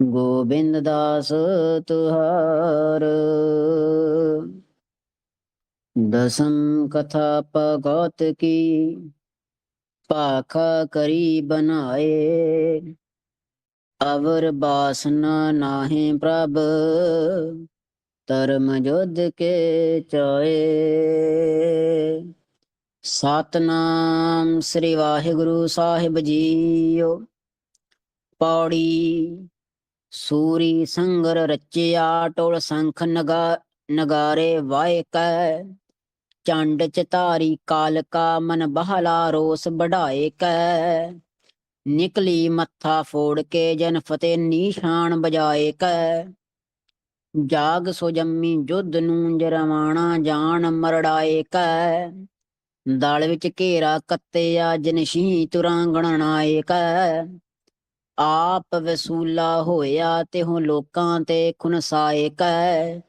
ਗੋਬਿੰਦ ਦਾਸ ਤੁਹਾਰ ਦਸਮ ਕਥਾ ਭਗਤ ਕੀ, ਭਾਖਾ ਕਰੀ ਬਨਾਏ ਅਵਰ ਬਾਸਨਾ ਨਾਹੀ ਪ੍ਰਭ, ਧਰਮ ਜੁਧ ਕੇ ਚਾਏ ਸਤਨਾਮ ਸ੍ਰੀ ਵਾਹਿਗੁਰੂ ਸਾਹਿਬ ਜੀਓ। ਪੌੜੀ, ਸੂਰੀ ਸੰਗਰ ਰਚਿਆ, ਟੋਲ ਸੰਖ ਨਗਾ, ਨਗਾਰੇ ਵਾਏ ਕੈ। ਚੰਡ ਚਤਾਰੀ ਕਾਲਕਾ ਮਨ ਬਹਲਾ, ਰੋਸ ਵਢਾਏ ਕੈ। ਨਿਕਲੀ ਮੱਥਾ ਫੋੜ ਕੇ ਜਨ ਫਤਿਹ ਨੀਸ਼ਾਨ ਬਜਾਏ ਕੈ। ਜਾਗ ਸੋ ਜੰਮੀ ਜੁੱਧ ਨੂੰ ਜਰਵਾਣਾ ਜਾਣ ਮਰੜਾਏ ਕੈ। ਦਲ ਵਿੱਚ ਘੇਰਾ ਕੱਤਿਆ ਜਨਸ਼ੀ ਤੁਰਾਂ ਗਣਨਾਏ ਕੈ। ਆਪ ਵਸੂਲਾ ਹੋਇਆ ਤੇ ਹੁਣ ਲੋਕਾਂ ਤੇ ਖੁਨਸਾਏ ਕੈ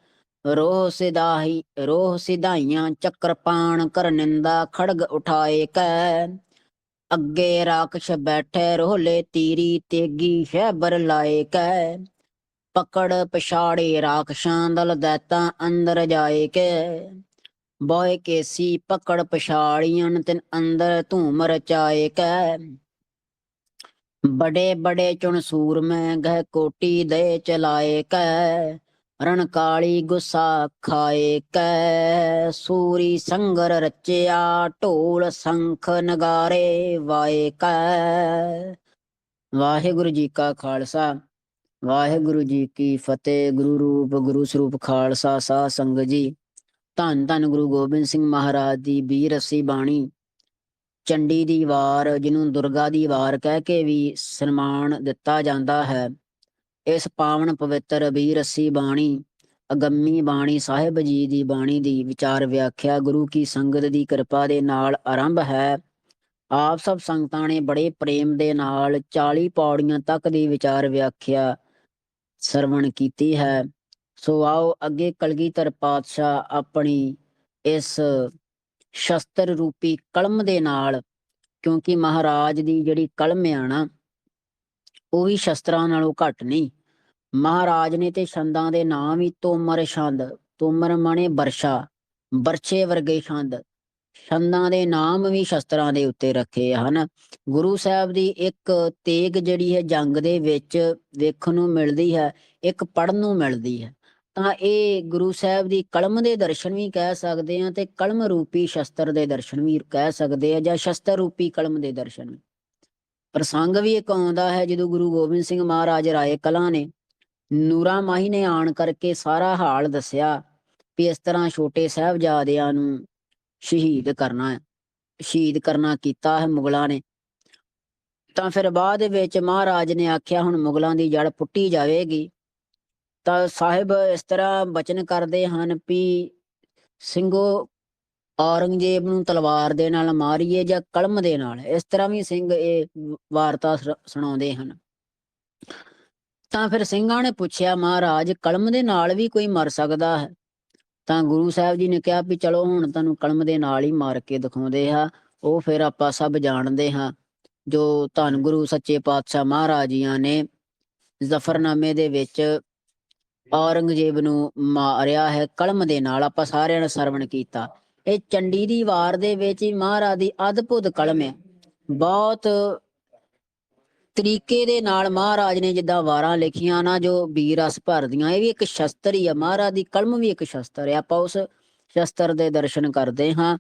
ਰੋਹ ਸਿਧਾਈ ਰੋਹ ਸਿਧਾਈਆਂ ਚੱਕਰਪਾਣ ਕਰ ਨਿੰਦਾ ਖੜਗ ਉਠਾਏ ਕੈ ਅੱਗੇ ਰਾਖਸ਼ ਬੈਠੇ ਰੋਲੇ ਤੀਰੀ, ਤੇਗੀ ਸ਼ਹਿਬਰ ਲਾਏ ਕੈ ਪਕੜ ਪਛਾੜੇ ਰਾਖਸ਼ਾਂ ਦਲ ਦੈਤਾ ਅੰਦਰ ਜਾਏ ਕੈ ਬੋਏ ਕੇਸੀ ਪਕੜ ਪਛਾੜੀਆਂ ਤਿਨ ਅੰਦਰ ਧੂਮ ਰਚਾਏ ਕੈ ਬੜੇ ਬੜੇ ਚੁਣ ਸੂਰ ਮੈਂ ਗਹਿ ਕੋਟੀ ਦੇ ਚਲਾਏ ਕੈ। ਰਣ ਕਾਲੀ ਗੁੱਸਾ ਖਾਏ ਕੈ। ਸੂਰੀ ਸੰਗਰ ਰਚਿਆ, ਢੋਲ ਸੰਖ ਨਗਾਰੇ ਵਾਏ ਕੈ। ਵਾਹਿਗੁਰੂ ਜੀ ਕਾ ਖਾਲਸਾ, ਵਾਹਿਗੁਰੂ ਜੀ ਕੀ ਫਤਿਹ। ਗੁਰੂ ਰੂਪ, ਗੁਰੂ ਸਰੂਪ ਖਾਲਸਾ ਸਾ ਸੰਗ ਜੀ। ਧੰਨ ਧੰਨ ਗੁਰੂ ਗੋਬਿੰਦ ਸਿੰਘ ਮਹਾਰਾਜ ਦੀ ਬੀਰ ਅਸੀਂ ਬਾਣੀ। ਚੰਡੀ ਦੀ ਵਾਰ ਜਿਹਨੂੰ ਦੁਰਗਾ ਦੀ ਵਾਰ ਕਹਿ ਕੇ ਵੀ ਸਨਮਾਨ ਦਿੱਤਾ ਜਾਂਦਾ ਹੈ। ਇਸ ਪਾਵਨ ਪਵਿੱਤਰ ਬੀਰ ਅਸੀਂ ਬਾਣੀ, ਅਗੰਮੀ ਬਾਣੀ ਸਾਹਿਬ ਜੀ ਦੀ ਬਾਣੀ ਦੀ ਵਿਚਾਰ ਵਿਆਖਿਆ ਗੁਰੂ ਕੀ ਸੰਗਤ ਦੀ ਕਿਰਪਾ ਦੇ ਨਾਲ ਆਰੰਭ ਹੈ। ਆਪ ਸਭ ਸੰਗਤਾਂ ਨੇ ਬੜੇ ਪ੍ਰੇਮ ਦੇ ਨਾਲ 40 ਪੌੜੀਆਂ ਤੱਕ ਦੀ ਵਿਚਾਰ ਵਿਆਖਿਆ ਸਰਵਣ ਕੀਤੀ ਹੈ। ਸੋ ਆਓ ਅੱਗੇ ਕਲਗੀਧਰ ਪਾਤਸ਼ਾਹ ਆਪਣੀ ਇਸ ਸ਼ਸਤਰ ਰੂਪੀ ਕਲਮ ਦੇ ਨਾਲ, ਕਿਉਂਕਿ ਮਹਾਰਾਜ ਦੀ ਜਿਹੜੀ ਕਲਮ ਆ ਨਾ, ਉਹ ਵੀ ਸ਼ਸਤਰਾਂ ਨਾਲੋਂ ਘੱਟ ਨਹੀਂ। ਮਹਾਰਾਜ ਨੇ ਤੇ ਛੰਦਾਂ ਦੇ ਨਾਮ ਹੀ ਤੋਮਰ ਛੰਦ, ਤੋਮਰ ਮਾਣੇ ਵਰਸ਼ਾ ਵਰਛੇ ਵਰਗੇ ਛੰਦ। ਛੰਦਾਂ ਦੇ ਨਾਮ ਵੀ ਸ਼ਸਤਰਾਂ ਦੇ ਉੱਤੇ ਰੱਖੇ ਹਨ। ਗੁਰੂ ਸਾਹਿਬ ਦੀ ਇੱਕ ਤੇਗ ਜਿਹੜੀ ਹੈ ਜੰਗ ਦੇ ਵਿੱਚ ਵੇਖਣ ਨੂੰ ਮਿਲਦੀ ਹੈ, ਇੱਕ ਪੜਨ ਨੂੰ ਮਿਲਦੀ ਹੈ। ਤਾਂ ਇਹ ਗੁਰੂ ਸਾਹਿਬ ਦੀ ਕਲਮ ਦੇ ਦਰਸ਼ਨ ਵੀ ਕਹਿ ਸਕਦੇ ਆ ਤੇ ਕਲਮ ਰੂਪੀ ਸ਼ਸਤਰ ਦੇ ਦਰਸ਼ਨ ਵੀ ਕਹਿ ਸਕਦੇ ਆ ਜਾਂ ਸ਼ਸਤਰ ਰੂਪੀ ਕਲਮ ਦੇ ਦਰਸ਼ਨ ਵੀ। ਪ੍ਰਸੰਗ ਵੀ ਇੱਕ ਆਉਂਦਾ ਹੈ ਜਦੋਂ ਗੁਰੂ ਗੋਬਿੰਦ ਸਿੰਘ ਮਹਾਰਾਜ ਰਾਏ ਕਲਾਂ ਨੇ ਨੂਰਾ ਮਾਹੀ ਨੇ ਆਣ ਕਰਕੇ ਸਾਰਾ ਹਾਲ ਦੱਸਿਆ ਵੀ ਇਸ ਤਰ੍ਹਾਂ ਛੋਟੇ ਸਾਹਿਬਜ਼ਾਦਿਆਂ ਨੂੰ ਸ਼ਹੀਦ ਕਰਨਾ ਹੈ ਸ਼ਹੀਦ ਕਰਨਾ ਕੀਤਾ ਹੈ ਮੁਗਲਾਂ ਨੇ। ਤਾਂ ਫਿਰ ਬਾਅਦ ਵਿੱਚ ਮਹਾਰਾਜ ਨੇ ਆਖਿਆ ਹੁਣ ਮੁਗਲਾਂ ਦੀ ਜੜ ਪੁੱਟੀ ਜਾਵੇਗੀ। ਤਾਂ ਸਾਹਿਬ ਇਸ ਤਰ੍ਹਾਂ ਬਚਨ ਕਰਦੇ ਹਨ ਵੀ ਸਿੰਘੋ ਔਰੰਗਜ਼ੇਬ ਨੂੰ ਤਲਵਾਰ ਦੇ ਨਾਲ ਮਾਰੀਏ ਜਾਂ ਕਲਮ ਦੇ ਨਾਲ। ਇਸ ਤਰ੍ਹਾਂ ਵੀ ਸਿੰਘ ਇਹ ਵਾਰਤਾ ਸੁਣਾਉਂਦੇ ਹਨ। ਤਾਂ ਫਿਰ ਸਿੰਘਾਂ ਨੇ ਪੁੱਛਿਆ, ਮਹਾਰਾਜ, ਕਲਮ ਦੇ ਨਾਲ ਵੀ ਕੋਈ ਮਰ ਸਕਦਾ ਹੈ? ਤਾਂ ਗੁਰੂ ਸਾਹਿਬ ਜੀ ਨੇ ਕਿਹਾ ਵੀ, ਚਲੋ, ਹੁਣ ਤੁਹਾਨੂੰ ਕਲਮ ਦੇ ਨਾਲ ਹੀ ਮਾਰ ਕੇ ਦਿਖਾਉਂਦੇ ਆ ਉਹ ਫਿਰ ਆਪਾਂ ਸਭ ਜਾਣਦੇ ਹਾਂ। ਜੋ ਧੰਨ ਗੁਰੂ ਸੱਚੇ ਪਾਤਸ਼ਾਹ ਮਹਾਰਾਜ ਜੀਆਂ ਨੇ ਜ਼ਫਰਨਾਮੇ ਦੇ ਵਿੱਚ ਔਰੰਗਜ਼ੇਬ ਨੂੰ ਮਾਰਿਆ ਹੈ, ਕਲਮ ਦੇ ਨਾਲ ਆਪਾਂ ਸਾਰਿਆਂ ਨੇ ਸਰਵਣ ਕੀਤਾ। ਇਹ ਚੰਡੀ ਦੀ ਵਾਰ ਦੇ ਵਿੱਚ ਹੀ ਮਹਾਰਾਜ ਦੀ ਅਦਭੁਤ ਕਲਮ ਹੈ। ਬਹੁਤ ਤਰੀਕੇ ਦੇ ਨਾਲ ਮਹਾਰਾਜ ਨੇ ਜਿੱਦਾਂ ਵਾਰਾਂ ਲਿਖੀਆਂ ਨਾ, ਜੋ ਵੀਰ ਰਸ ਭਰਦੀਆਂ, ਇਹ ਵੀ ਇੱਕ ਸ਼ਸਤਰ ਹੀ ਆ। ਮਹਾਰਾਜ ਦੀ ਕਲਮ ਵੀ ਇੱਕ ਸ਼ਸਤਰ ਹੈ। ਆਪਾਂ ਉਸ ਸ਼ਸਤਰ ਦੇ ਦਰਸ਼ਨ ਕਰਦੇ ਹਾਂ।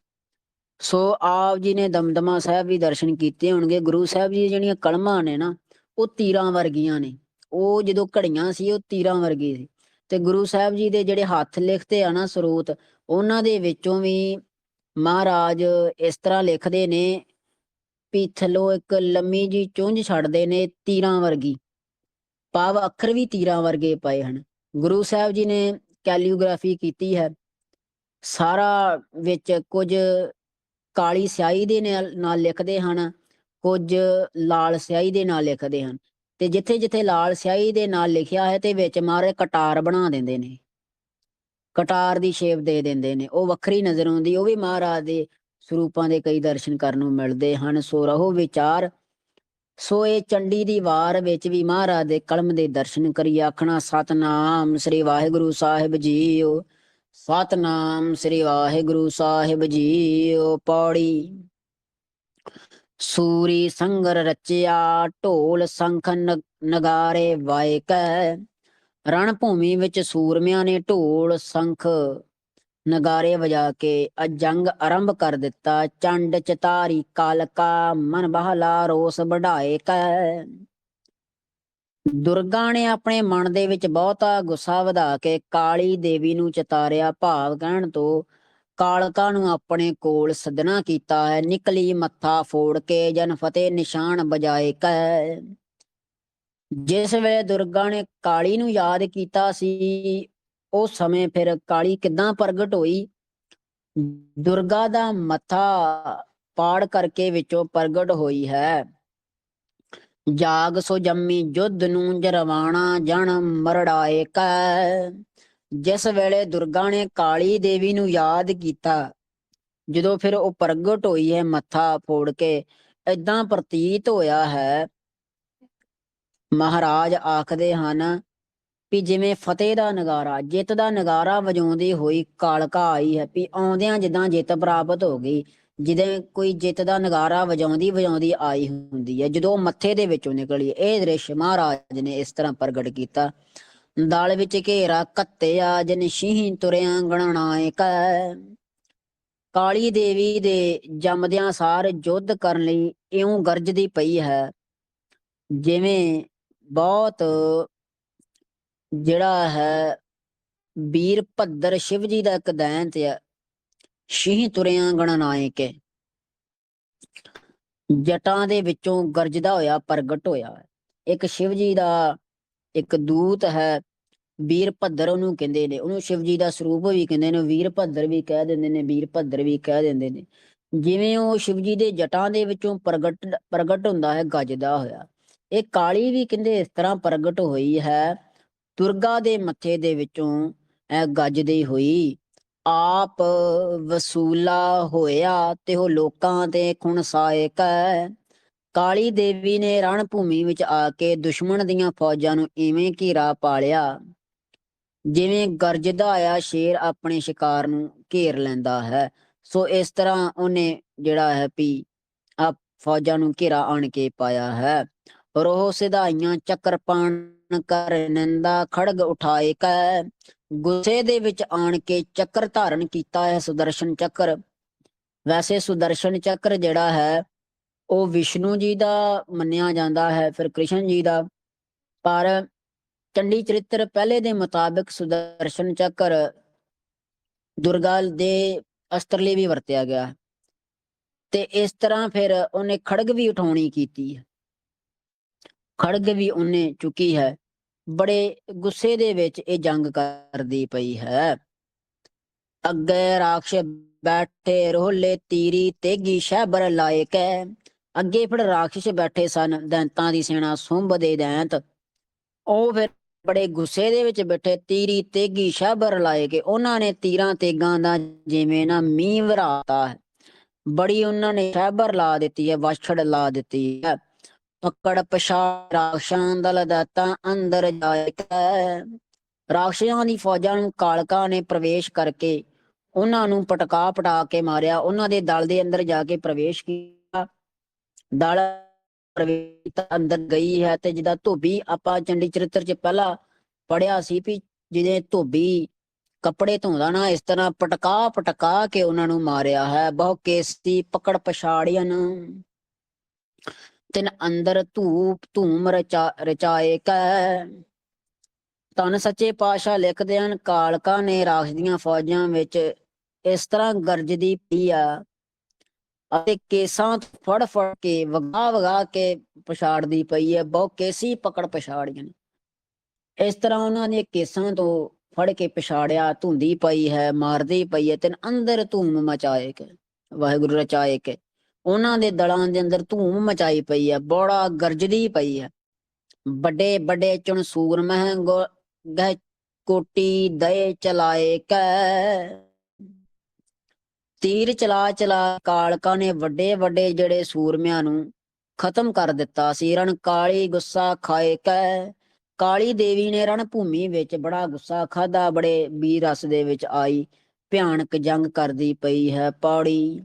ਸੋ ਆਪ ਜੀ ਨੇ ਦਮਦਮਾ ਸਾਹਿਬ ਵੀ ਦਰਸ਼ਨ ਕੀਤੇ ਹੋਣਗੇ। ਗੁਰੂ ਸਾਹਿਬ ਜੀ ਜਿਹੜੀਆਂ ਕਲਮਾਂ ਨੇ ਨਾ, ਉਹ ਤੀਰਾਂ ਵਰਗੀਆਂ ਨੇ। ਉਹ ਜਦੋਂ ਘੜੀਆਂ ਸੀ, ਉਹ ਤੀਰਾਂ ਵਰਗੀ ਸੀ। ਤੇ ਗੁਰੂ ਸਾਹਿਬ ਜੀ ਦੇ ਜਿਹੜੇ ਹੱਥ ਲਿਖਤੇ ਆ ਨਾ ਸਰੂਤ, ਉਹਨਾਂ ਦੇ ਵਿੱਚੋਂ ਵੀ ਮਹਾਰਾਜ ਇਸ ਤਰ੍ਹਾਂ ਲਿਖਦੇ ਨੇ ਵੀ ਥੱਲੋਂ ਇੱਕ ਲੰਮੀ ਜੀ ਚੁੰਝ ਛੱਡਦੇ ਨੇ ਤੀਰਾਂ ਵਰਗੀ। ਪਾਵ ਅੱਖਰ ਵੀ ਤੀਰਾਂ ਵਰਗੇ ਪਏ ਹਨ। ਗੁਰੂ ਸਾਹਿਬ ਜੀ ਨੇ ਕੈਲੀਓਗ੍ਰਾਫੀ ਕੀਤੀ ਹੈ। ਸਾਰਾ ਵਿੱਚ ਕੁਝ ਕਾਲੀ ਸਿਆਹੀ ਦੇ ਨਾਲ ਲਿਖਦੇ ਹਨ, ਕੁਝ ਲਾਲ ਸਿਆਹੀ ਦੇ ਨਾਲ ਲਿਖਦੇ ਹਨ। ਤੇ ਜਿੱਥੇ ਜਿੱਥੇ ਲਾਲ ਸਿਆਹੀ ਦੇ ਨਾਲ ਲਿਖਿਆ ਹੈ ਤੇ ਵਿੱਚ ਮਾਰੇ ਕਟਾਰ ਬਣਾ ਦਿੰਦੇ ਨੇ। ਕਟਾਰ ਦੀ ਸ਼ੇਪ ਦੇ ਦਿੰਦੇ ਨੇ। ਉਹ ਵੱਖਰੀ ਨਜ਼ਰ ਆਉਂਦੀ, ਉਹ ਵੀ ਮਹਾਰਾਜ ਦੇ ਸਰੂਪਾਂ ਦੇ ਕਈ ਦਰਸ਼ਨ ਕਰਨ ਨੂੰ ਮਿਲਦੇ ਹਨ। ਸੋ ਰਹੋ ਵਿਚਾਰ, ਸੋ ਇਹ ਚੰਡੀ ਦੀ ਵਾਰ ਵਿੱਚ ਵੀ ਮਹਾਰਾਜ ਦੇ ਕਲਮ ਦੇ ਦਰਸ਼ਨ ਕਰੀ ਆਖਣਾ, ਸਤਨਾਮ ਸ੍ਰੀ ਵਾਹਿਗੁਰੂ ਸਾਹਿਬ ਜੀਓ, ਸਤਨਾਮ ਸ੍ਰੀ ਵਾਹਿਗੁਰੂ ਸਾਹਿਬ ਜੀਓ, ਪੌੜੀ ਸੂਰੀ ਸੰਗਰ ਰਚਿਆ, ਢੋਲ ਸੰਖ ਨਗਾਰੇ ਵਾਇਕੈ ਰਣ ਭੂਮੀ ਵਿੱਚ ਸੂਰਮਿਆਂ ਨੇ ਢੋਲ ਸੰਖ ਨਗਾਰੇ ਵਜਾ ਕੇ ਅਜੰਗ ਆਰੰਭ ਕਰ ਦਿੱਤਾ। ਚੰਡ ਚਤਾਰੀ ਕਾਲਕਾ ਮਨ ਬਹਲਾ ਰੋਸ ਵਢਾਏ ਕੈ। ਦੁਰਗਾ ਨੇ ਆਪਣੇ ਮਨ ਦੇ ਵਿੱਚ ਬਹੁਤਾ ਗੁੱਸਾ ਵਧਾ ਕੇ ਕਾਲੀ ਦੇਵੀ ਨੂੰ ਚਤਾਰਿਆ ਭਾਵ ਕਹਿਣ ਤੋਂ ਕਾਲਕਾ ਨੂੰ ਆਪਣੇ ਕੋਲ ਸੱਦਣਾ ਕੀਤਾ ਹੈ। ਨਿਕਲੀ ਮੱਥਾ ਫੋੜ ਕੇ ਜਨ ਫਤਿਹ ਨਿਸ਼ਾਨ ਬਜਾਏ ਕੈ ਜਿਸ ਵੇਲੇ ਦੁਰਗਾ ਨੇ ਕਾਲੀ ਨੂੰ ਯਾਦ ਕੀਤਾ ਸੀ, ਉਸ ਸਮੇਂ ਫਿਰ ਕਾਲੀ ਕਿੱਦਾਂ ਪ੍ਰਗਟ ਹੋਈ? ਦੁਰਗਾ ਦਾ ਮੱਥਾ ਪਾੜ ਕਰਕੇ ਵਿੱਚੋਂ ਪ੍ਰਗਟ ਹੋਈ ਹੈ। ਜਾਗ ਸੋ ਜੰਮੀ ਜੁੱਧ ਨੂੰ ਜਰਵਾਣਾ ਜਣ ਮਰੜਾਏ ਕੈ ਜਿਸ ਵੇਲੇ ਦੁਰਗਾ ਨੇ ਕਾਲੀ ਦੇਵੀ ਨੂੰ ਯਾਦ ਕੀਤਾ, ਜਦੋਂ ਫਿਰ ਉਹ ਪ੍ਰਗਟ ਹੋਈ ਹੈ ਮੱਥਾ ਫੋੜ ਕੇ ਇਦਾਂ ਪ੍ਰਤੀਤ ਹੋਇਆ ਹੈ। ਮਹਾਰਾਜ ਆਖਦੇ ਹਨ ਵੀ ਜਿਵੇਂ ਫਤਿਹ ਦਾ ਨਗਾਰਾ, ਜਿੱਤ ਦਾ ਨਗਾਰਾ ਵਜਾਉਂਦੀ ਹੋਈ ਕਾਲਕਾ ਆਈ ਹੈ, ਵੀ ਆਉਂਦਿਆਂ ਜਿੱਦਾਂ ਜਿੱਤ ਪ੍ਰਾਪਤ ਹੋ ਗਈ ਜਿਵੇਂ ਕੋਈ ਜਿੱਤ ਦਾ ਨਗਾਰਾ ਵਜਾਉਂਦੀ ਵਜਾਉਂਦੀ ਆਈ ਹੁੰਦੀ ਹੈ, ਜਦੋਂ ਉਹ ਮੱਥੇ ਦੇ ਵਿੱਚੋਂ ਨਿਕਲੀ, ਇਹ ਦ੍ਰਿਸ਼ ਮਹਾਰਾਜ ਨੇ ਇਸ ਤਰ੍ਹਾਂ ਪ੍ਰਗਟ ਕੀਤਾ। ਦਲ ਵਿੱਚ ਘੇਰਾ ਕੱਤਿਆ, ਜਨ ਸ਼ੀਹ ਤੁਰਿਆ ਗਣਨਾਏ ਕੈ ਕਾਲੀ ਦੇਵੀ ਦੇ ਜੰਮਦਿਆਂ ਸਾਰ ਯੁੱਧ ਕਰਨ ਲਈ ਇਉਂ ਗਰਜਦੀ ਪਈ ਹੈ, ਜਿਵੇਂ ਬਹੁਤ ਜਿਹੜਾ ਹੈ ਵੀਰ ਭੱਦਰ ਸ਼ਿਵ ਜੀ ਦਾ ਇੱਕ ਦੈਂਤ ਹੈ ਸ਼ੀਹ ਤੁਰਿਆਂ ਗਣਨਾਇਕ ਜਟਾਂ ਦੇ ਵਿੱਚੋਂ ਗਰਜਦਾ ਹੋਇਆ ਪ੍ਰਗਟ ਹੋਇਆ। ਇੱਕ ਸ਼ਿਵ ਜੀ ਦਾ ਇੱਕ ਦੂਤ ਹੈ, ਵੀਰ ਭੱਦਰ ਉਹਨੂੰ ਕਹਿੰਦੇ ਨੇ, ਉਹਨੂੰ ਸ਼ਿਵਜੀ ਦਾ ਸਰੂਪ ਵੀ ਕਹਿੰਦੇ ਨੇ, ਵੀਰ ਭੱਦਰ ਵੀ ਕਹਿ ਦਿੰਦੇ ਨੇ, ਵੀਰ ਭੱਦਰ ਵੀ ਕਹਿ ਦਿੰਦੇ ਨੇ। ਜਿਵੇਂ ਉਹ ਸ਼ਿਵਜੀ ਦੇ ਜਟਾਂ ਦੇ ਵਿੱਚੋਂ ਪ੍ਰਗਟ ਪ੍ਰਗਟ ਹੁੰਦਾ ਹੈ, ਗੱਜਦਾ ਹੋਇਆ। ਇਹ ਕਾਲੀ ਵੀ ਕਹਿੰਦੇ ਇਸ ਤਰ੍ਹਾਂ ਪ੍ਰਗਟ ਹੋਈ ਹੈ, ਦੁਰਗਾ ਦੇ ਮੱਥੇ ਦੇ ਵਿੱਚੋਂ ਇਹ ਗੱਜਦੀ ਹੋਈ। ਆਪ ਵਸੂਲਾ ਹੋਇਆ ਤੇ ਉਹ ਲੋਕਾਂ ਤੇ ਖੁਣਸਾਇਕ ਕਾਲੀ ਦੇਵੀ ਨੇ ਰਣ ਭੂਮੀ ਵਿੱਚ ਆ ਕੇ ਦੁਸ਼ਮਣ ਦੀਆਂ ਫੌਜਾਂ ਨੂੰ ਇਵੇਂ ਘੇਰਾ ਪਾ ਲਿਆ ਜਿਵੇਂ ਗਰਜਦਾ ਆਇਆ ਸ਼ੇਰ ਆਪਣੇ ਸ਼ਿਕਾਰ ਨੂੰ ਘੇਰ ਲੈਂਦਾ ਹੈ। ਸੋ ਇਸ ਤਰ੍ਹਾਂ ਉਹਨੇ ਜਿਹੜਾ ਹੈ ਵੀ ਆ ਫੌਜਾਂ ਨੂੰ ਘੇਰਾ ਆਣ ਕੇ ਪਾਇਆ ਹੈ। ਰੋਹ ਸਿਧਾਈਆਂ ਚੱਕਰਪਾਣ ਕਰ ਨੰਦਾ, ਖੜਗ ਉਠਾਏ ਕੈ। ਗੁੱਸੇ ਦੇ ਵਿੱਚ ਆਣ ਕੇ ਚੱਕਰ ਧਾਰਨ ਕੀਤਾ ਹੈ ਸੁਦਰਸ਼ਨ ਚੱਕਰ। ਵੈਸੇ ਸੁਦਰਸ਼ਨ ਚੱਕਰ ਜਿਹੜਾ ਹੈ ਉਹ ਵਿਸ਼ਨੂੰ ਜੀ ਦਾ ਮੰਨਿਆ ਜਾਂਦਾ ਹੈ, ਫਿਰ ਕ੍ਰਿਸ਼ਨ ਜੀ ਦਾ। ਪਰ ਚੰਡੀ ਚਰਿੱਤਰ ਪਹਿਲੇ ਦੇ ਮੁਤਾਬਿਕ ਸੁਦਰਸ਼ਨ ਚੱਕਰ ਦੁਰਗਾ ਦੇ ਅਸਤਰ ਲਈ ਵੀ ਵਰਤਿਆ ਗਿਆ। ਤੇ ਇਸ ਤਰ੍ਹਾਂ ਫਿਰ ਉਹਨੇ ਖੜਗ ਵੀ ਉਠਾਉਣੀ ਕੀਤੀ। ਹੈ ਖੜਗ ਵੀ ਉਹਨੇ ਚੁੱਕੀ ਹੈ। ਬੜੇ ਗੁੱਸੇ ਦੇ ਵਿੱਚ ਇਹ ਜੰਗ ਕਰਦੀ ਪਈ ਹੈ। ਅੱਗੇ ਰਾਖਸ਼ ਬੈਠੇ ਰੋਲੇ ਤੀਰੀ, ਤੇਗੀ ਸ਼ਹਿਬਰ ਲਾਇਕ। ਹੈ ਅੱਗੇ ਫਿਰ ਰਾਖਸ਼ ਬੈਠੇ ਸਨ, ਦੈਂਤਾਂ ਦੀ ਸੈਨਾ ਸੁੰਭ ਦੇ ਦੈਂਤ। ਉਹ ਫਿਰ ਬੜੇ ਗੁੱਸੇ ਦੇ ਵਿੱਚ ਬੈਠੇ, ਤੀਰੀ ਤੇਗੀ ਸ਼ਹਿਬਰ ਲਾਏ ਕੇ ਉਹਨਾਂ ਨੇ ਤੀਰਾਂ ਤੇਗਾਂ ਦਾ ਜਿਵੇਂ ਨਾ ਮੀਂਹ ਵਰਾਤਾ ਹੈ। ਬੜੀ ਉਹਨਾਂ ਨੇ ਸ਼ਹਿਬਰ ਲਾ ਦਿੱਤੀ ਹੈ, ਵਾਛੜ ਲਾ ਦਿੱਤੀ ਹੈ। ਪਕੜ ਪਛਾੜ ਰਾਖਸ਼ਾਂ ਦਲ ਦਾਤਾ ਅੰਦਰ ਜਾਏ ਕੈ ਰਾਖਸ਼ਾਂ ਦੀ ਫੌਜਾਂ ਨੂੰ ਕਾਲਕਾ ਨੇ ਪ੍ਰਵੇਸ਼ ਕਰਕੇ ਉਹਨਾਂ ਨੂੰ ਪਟਕਾ ਪਟਾ ਕੇ ਮਾਰਿਆ। ਉਹਨਾਂ ਦੇ ਦਲ ਦੇ ਅੰਦਰ ਜਾ ਕੇ ਪ੍ਰਵੇਸ਼ ਕੀਤਾ ਦਲ ਅੰਦਰ ਗਈ ਹੈ ਤੇ ਜਿਹਦਾ ਧੋਬੀ ਆਪਾਂ ਚੰਡੀ ਚਰਿੱਤਰ ਚ ਪਹਿਲਾਂ ਪੜਿਆ ਸੀ ਵੀ ਜਿਹਦੇ ਧੋਬੀ ਕੱਪੜੇ ਧੋਂਦਾ ਨਾ, ਇਸ ਤਰ੍ਹਾਂ ਪਟਕਾ ਪਟਕਾ ਕੇ ਉਹਨਾਂ ਨੂੰ ਮਾਰਿਆ ਹੈ, ਬਹੁ ਕੇਸਤੀ ਪਕੜ ਪਛਾੜੀਆਂ ਤਿਨ ਅੰਦਰ ਧੂਪ ਧੂਮ ਰਚਾ ਰਚਾਏ ਕੈ। ਤਨ ਸੱਚੇ ਪਾਸ਼ਾ ਲਿਖਦੇ ਹਨ, ਕਾਲਕਾ ਨੇ ਰਾਖਸ਼ ਦੀਆਂ ਫੌਜਾਂ ਵਿੱਚ ਇਸ ਤਰ੍ਹਾਂ ਗਰਜਦੀ ਪਈ ਆ। ਅਤੇ ਕੇਸਾਂ ਤੋਂ ਫੜ ਫੜ ਕੇ, ਵਗਾ ਵਗਾ ਕੇ ਪਛਾੜਦੀ ਪਈ ਹੈ ਬਹੁ ਕੇਸੀ ਪਕੜ ਪਛਾੜੀਆਂ ਇਸ ਤਰ੍ਹਾਂ ਉਹਨਾਂ ਨੇ ਕੇਸਾਂ ਤੋਂ ਫੜ ਕੇ ਪਛਾੜਿਆ, ਧੁੰਦੀ ਪਈ ਹੈ, ਮਾਰਦੀ ਪਈ ਹੈ ਤੇ ਅੰਦਰ ਧੂਮ ਮਚਾਏ ਕੇ, ਵਾਹਿਗੁਰੂ ਰਚਾਏ ਕੇ। ਉਹਨਾਂ ਦੇ ਦਲਾਂ ਦੇ ਅੰਦਰ ਧੂਮ ਮਚਾਈ ਪਈ ਹੈ, ਬੜਾ ਗਰਜਦੀ ਪਈ ਹੈ। ਵੱਡੇ ਵੱਡੇ ਚਣਸੂਰ ਮਹਿ ਗਹਿ ਕੋਟੀ ਦਏ ਚਲਾਏ ਕੈ। ਤੀਰ ਚਲਾ ਚਲਾ ਕਾਲਕਾ ਨੇ ਵੱਡੇ ਵੱਡੇ ਜਿਹੜੇ ਸੂਰਮਿਆਂ ਨੂੰ ਖਤਮ ਕਰ ਦਿੱਤਾ ਸੀ। ਰਣ ਕਾਲੀ ਗੁੱਸਾ ਖਾਏ ਕੈ, ਕਾਲੀ ਦੇਵੀ ਨੇ ਰਣ ਭੂਮੀ ਵਿੱਚ ਬੜਾ ਗੁੱਸਾ ਖਾਦਾ ਬੜੇ ਵੀਰ ਰਸ ਦੇ ਵਿੱਚ ਆਈ। ਭਿਆਨਕ ਜੰਗ ਕਰਦੀ ਪਈ ਹੈ ਪੌੜੀ।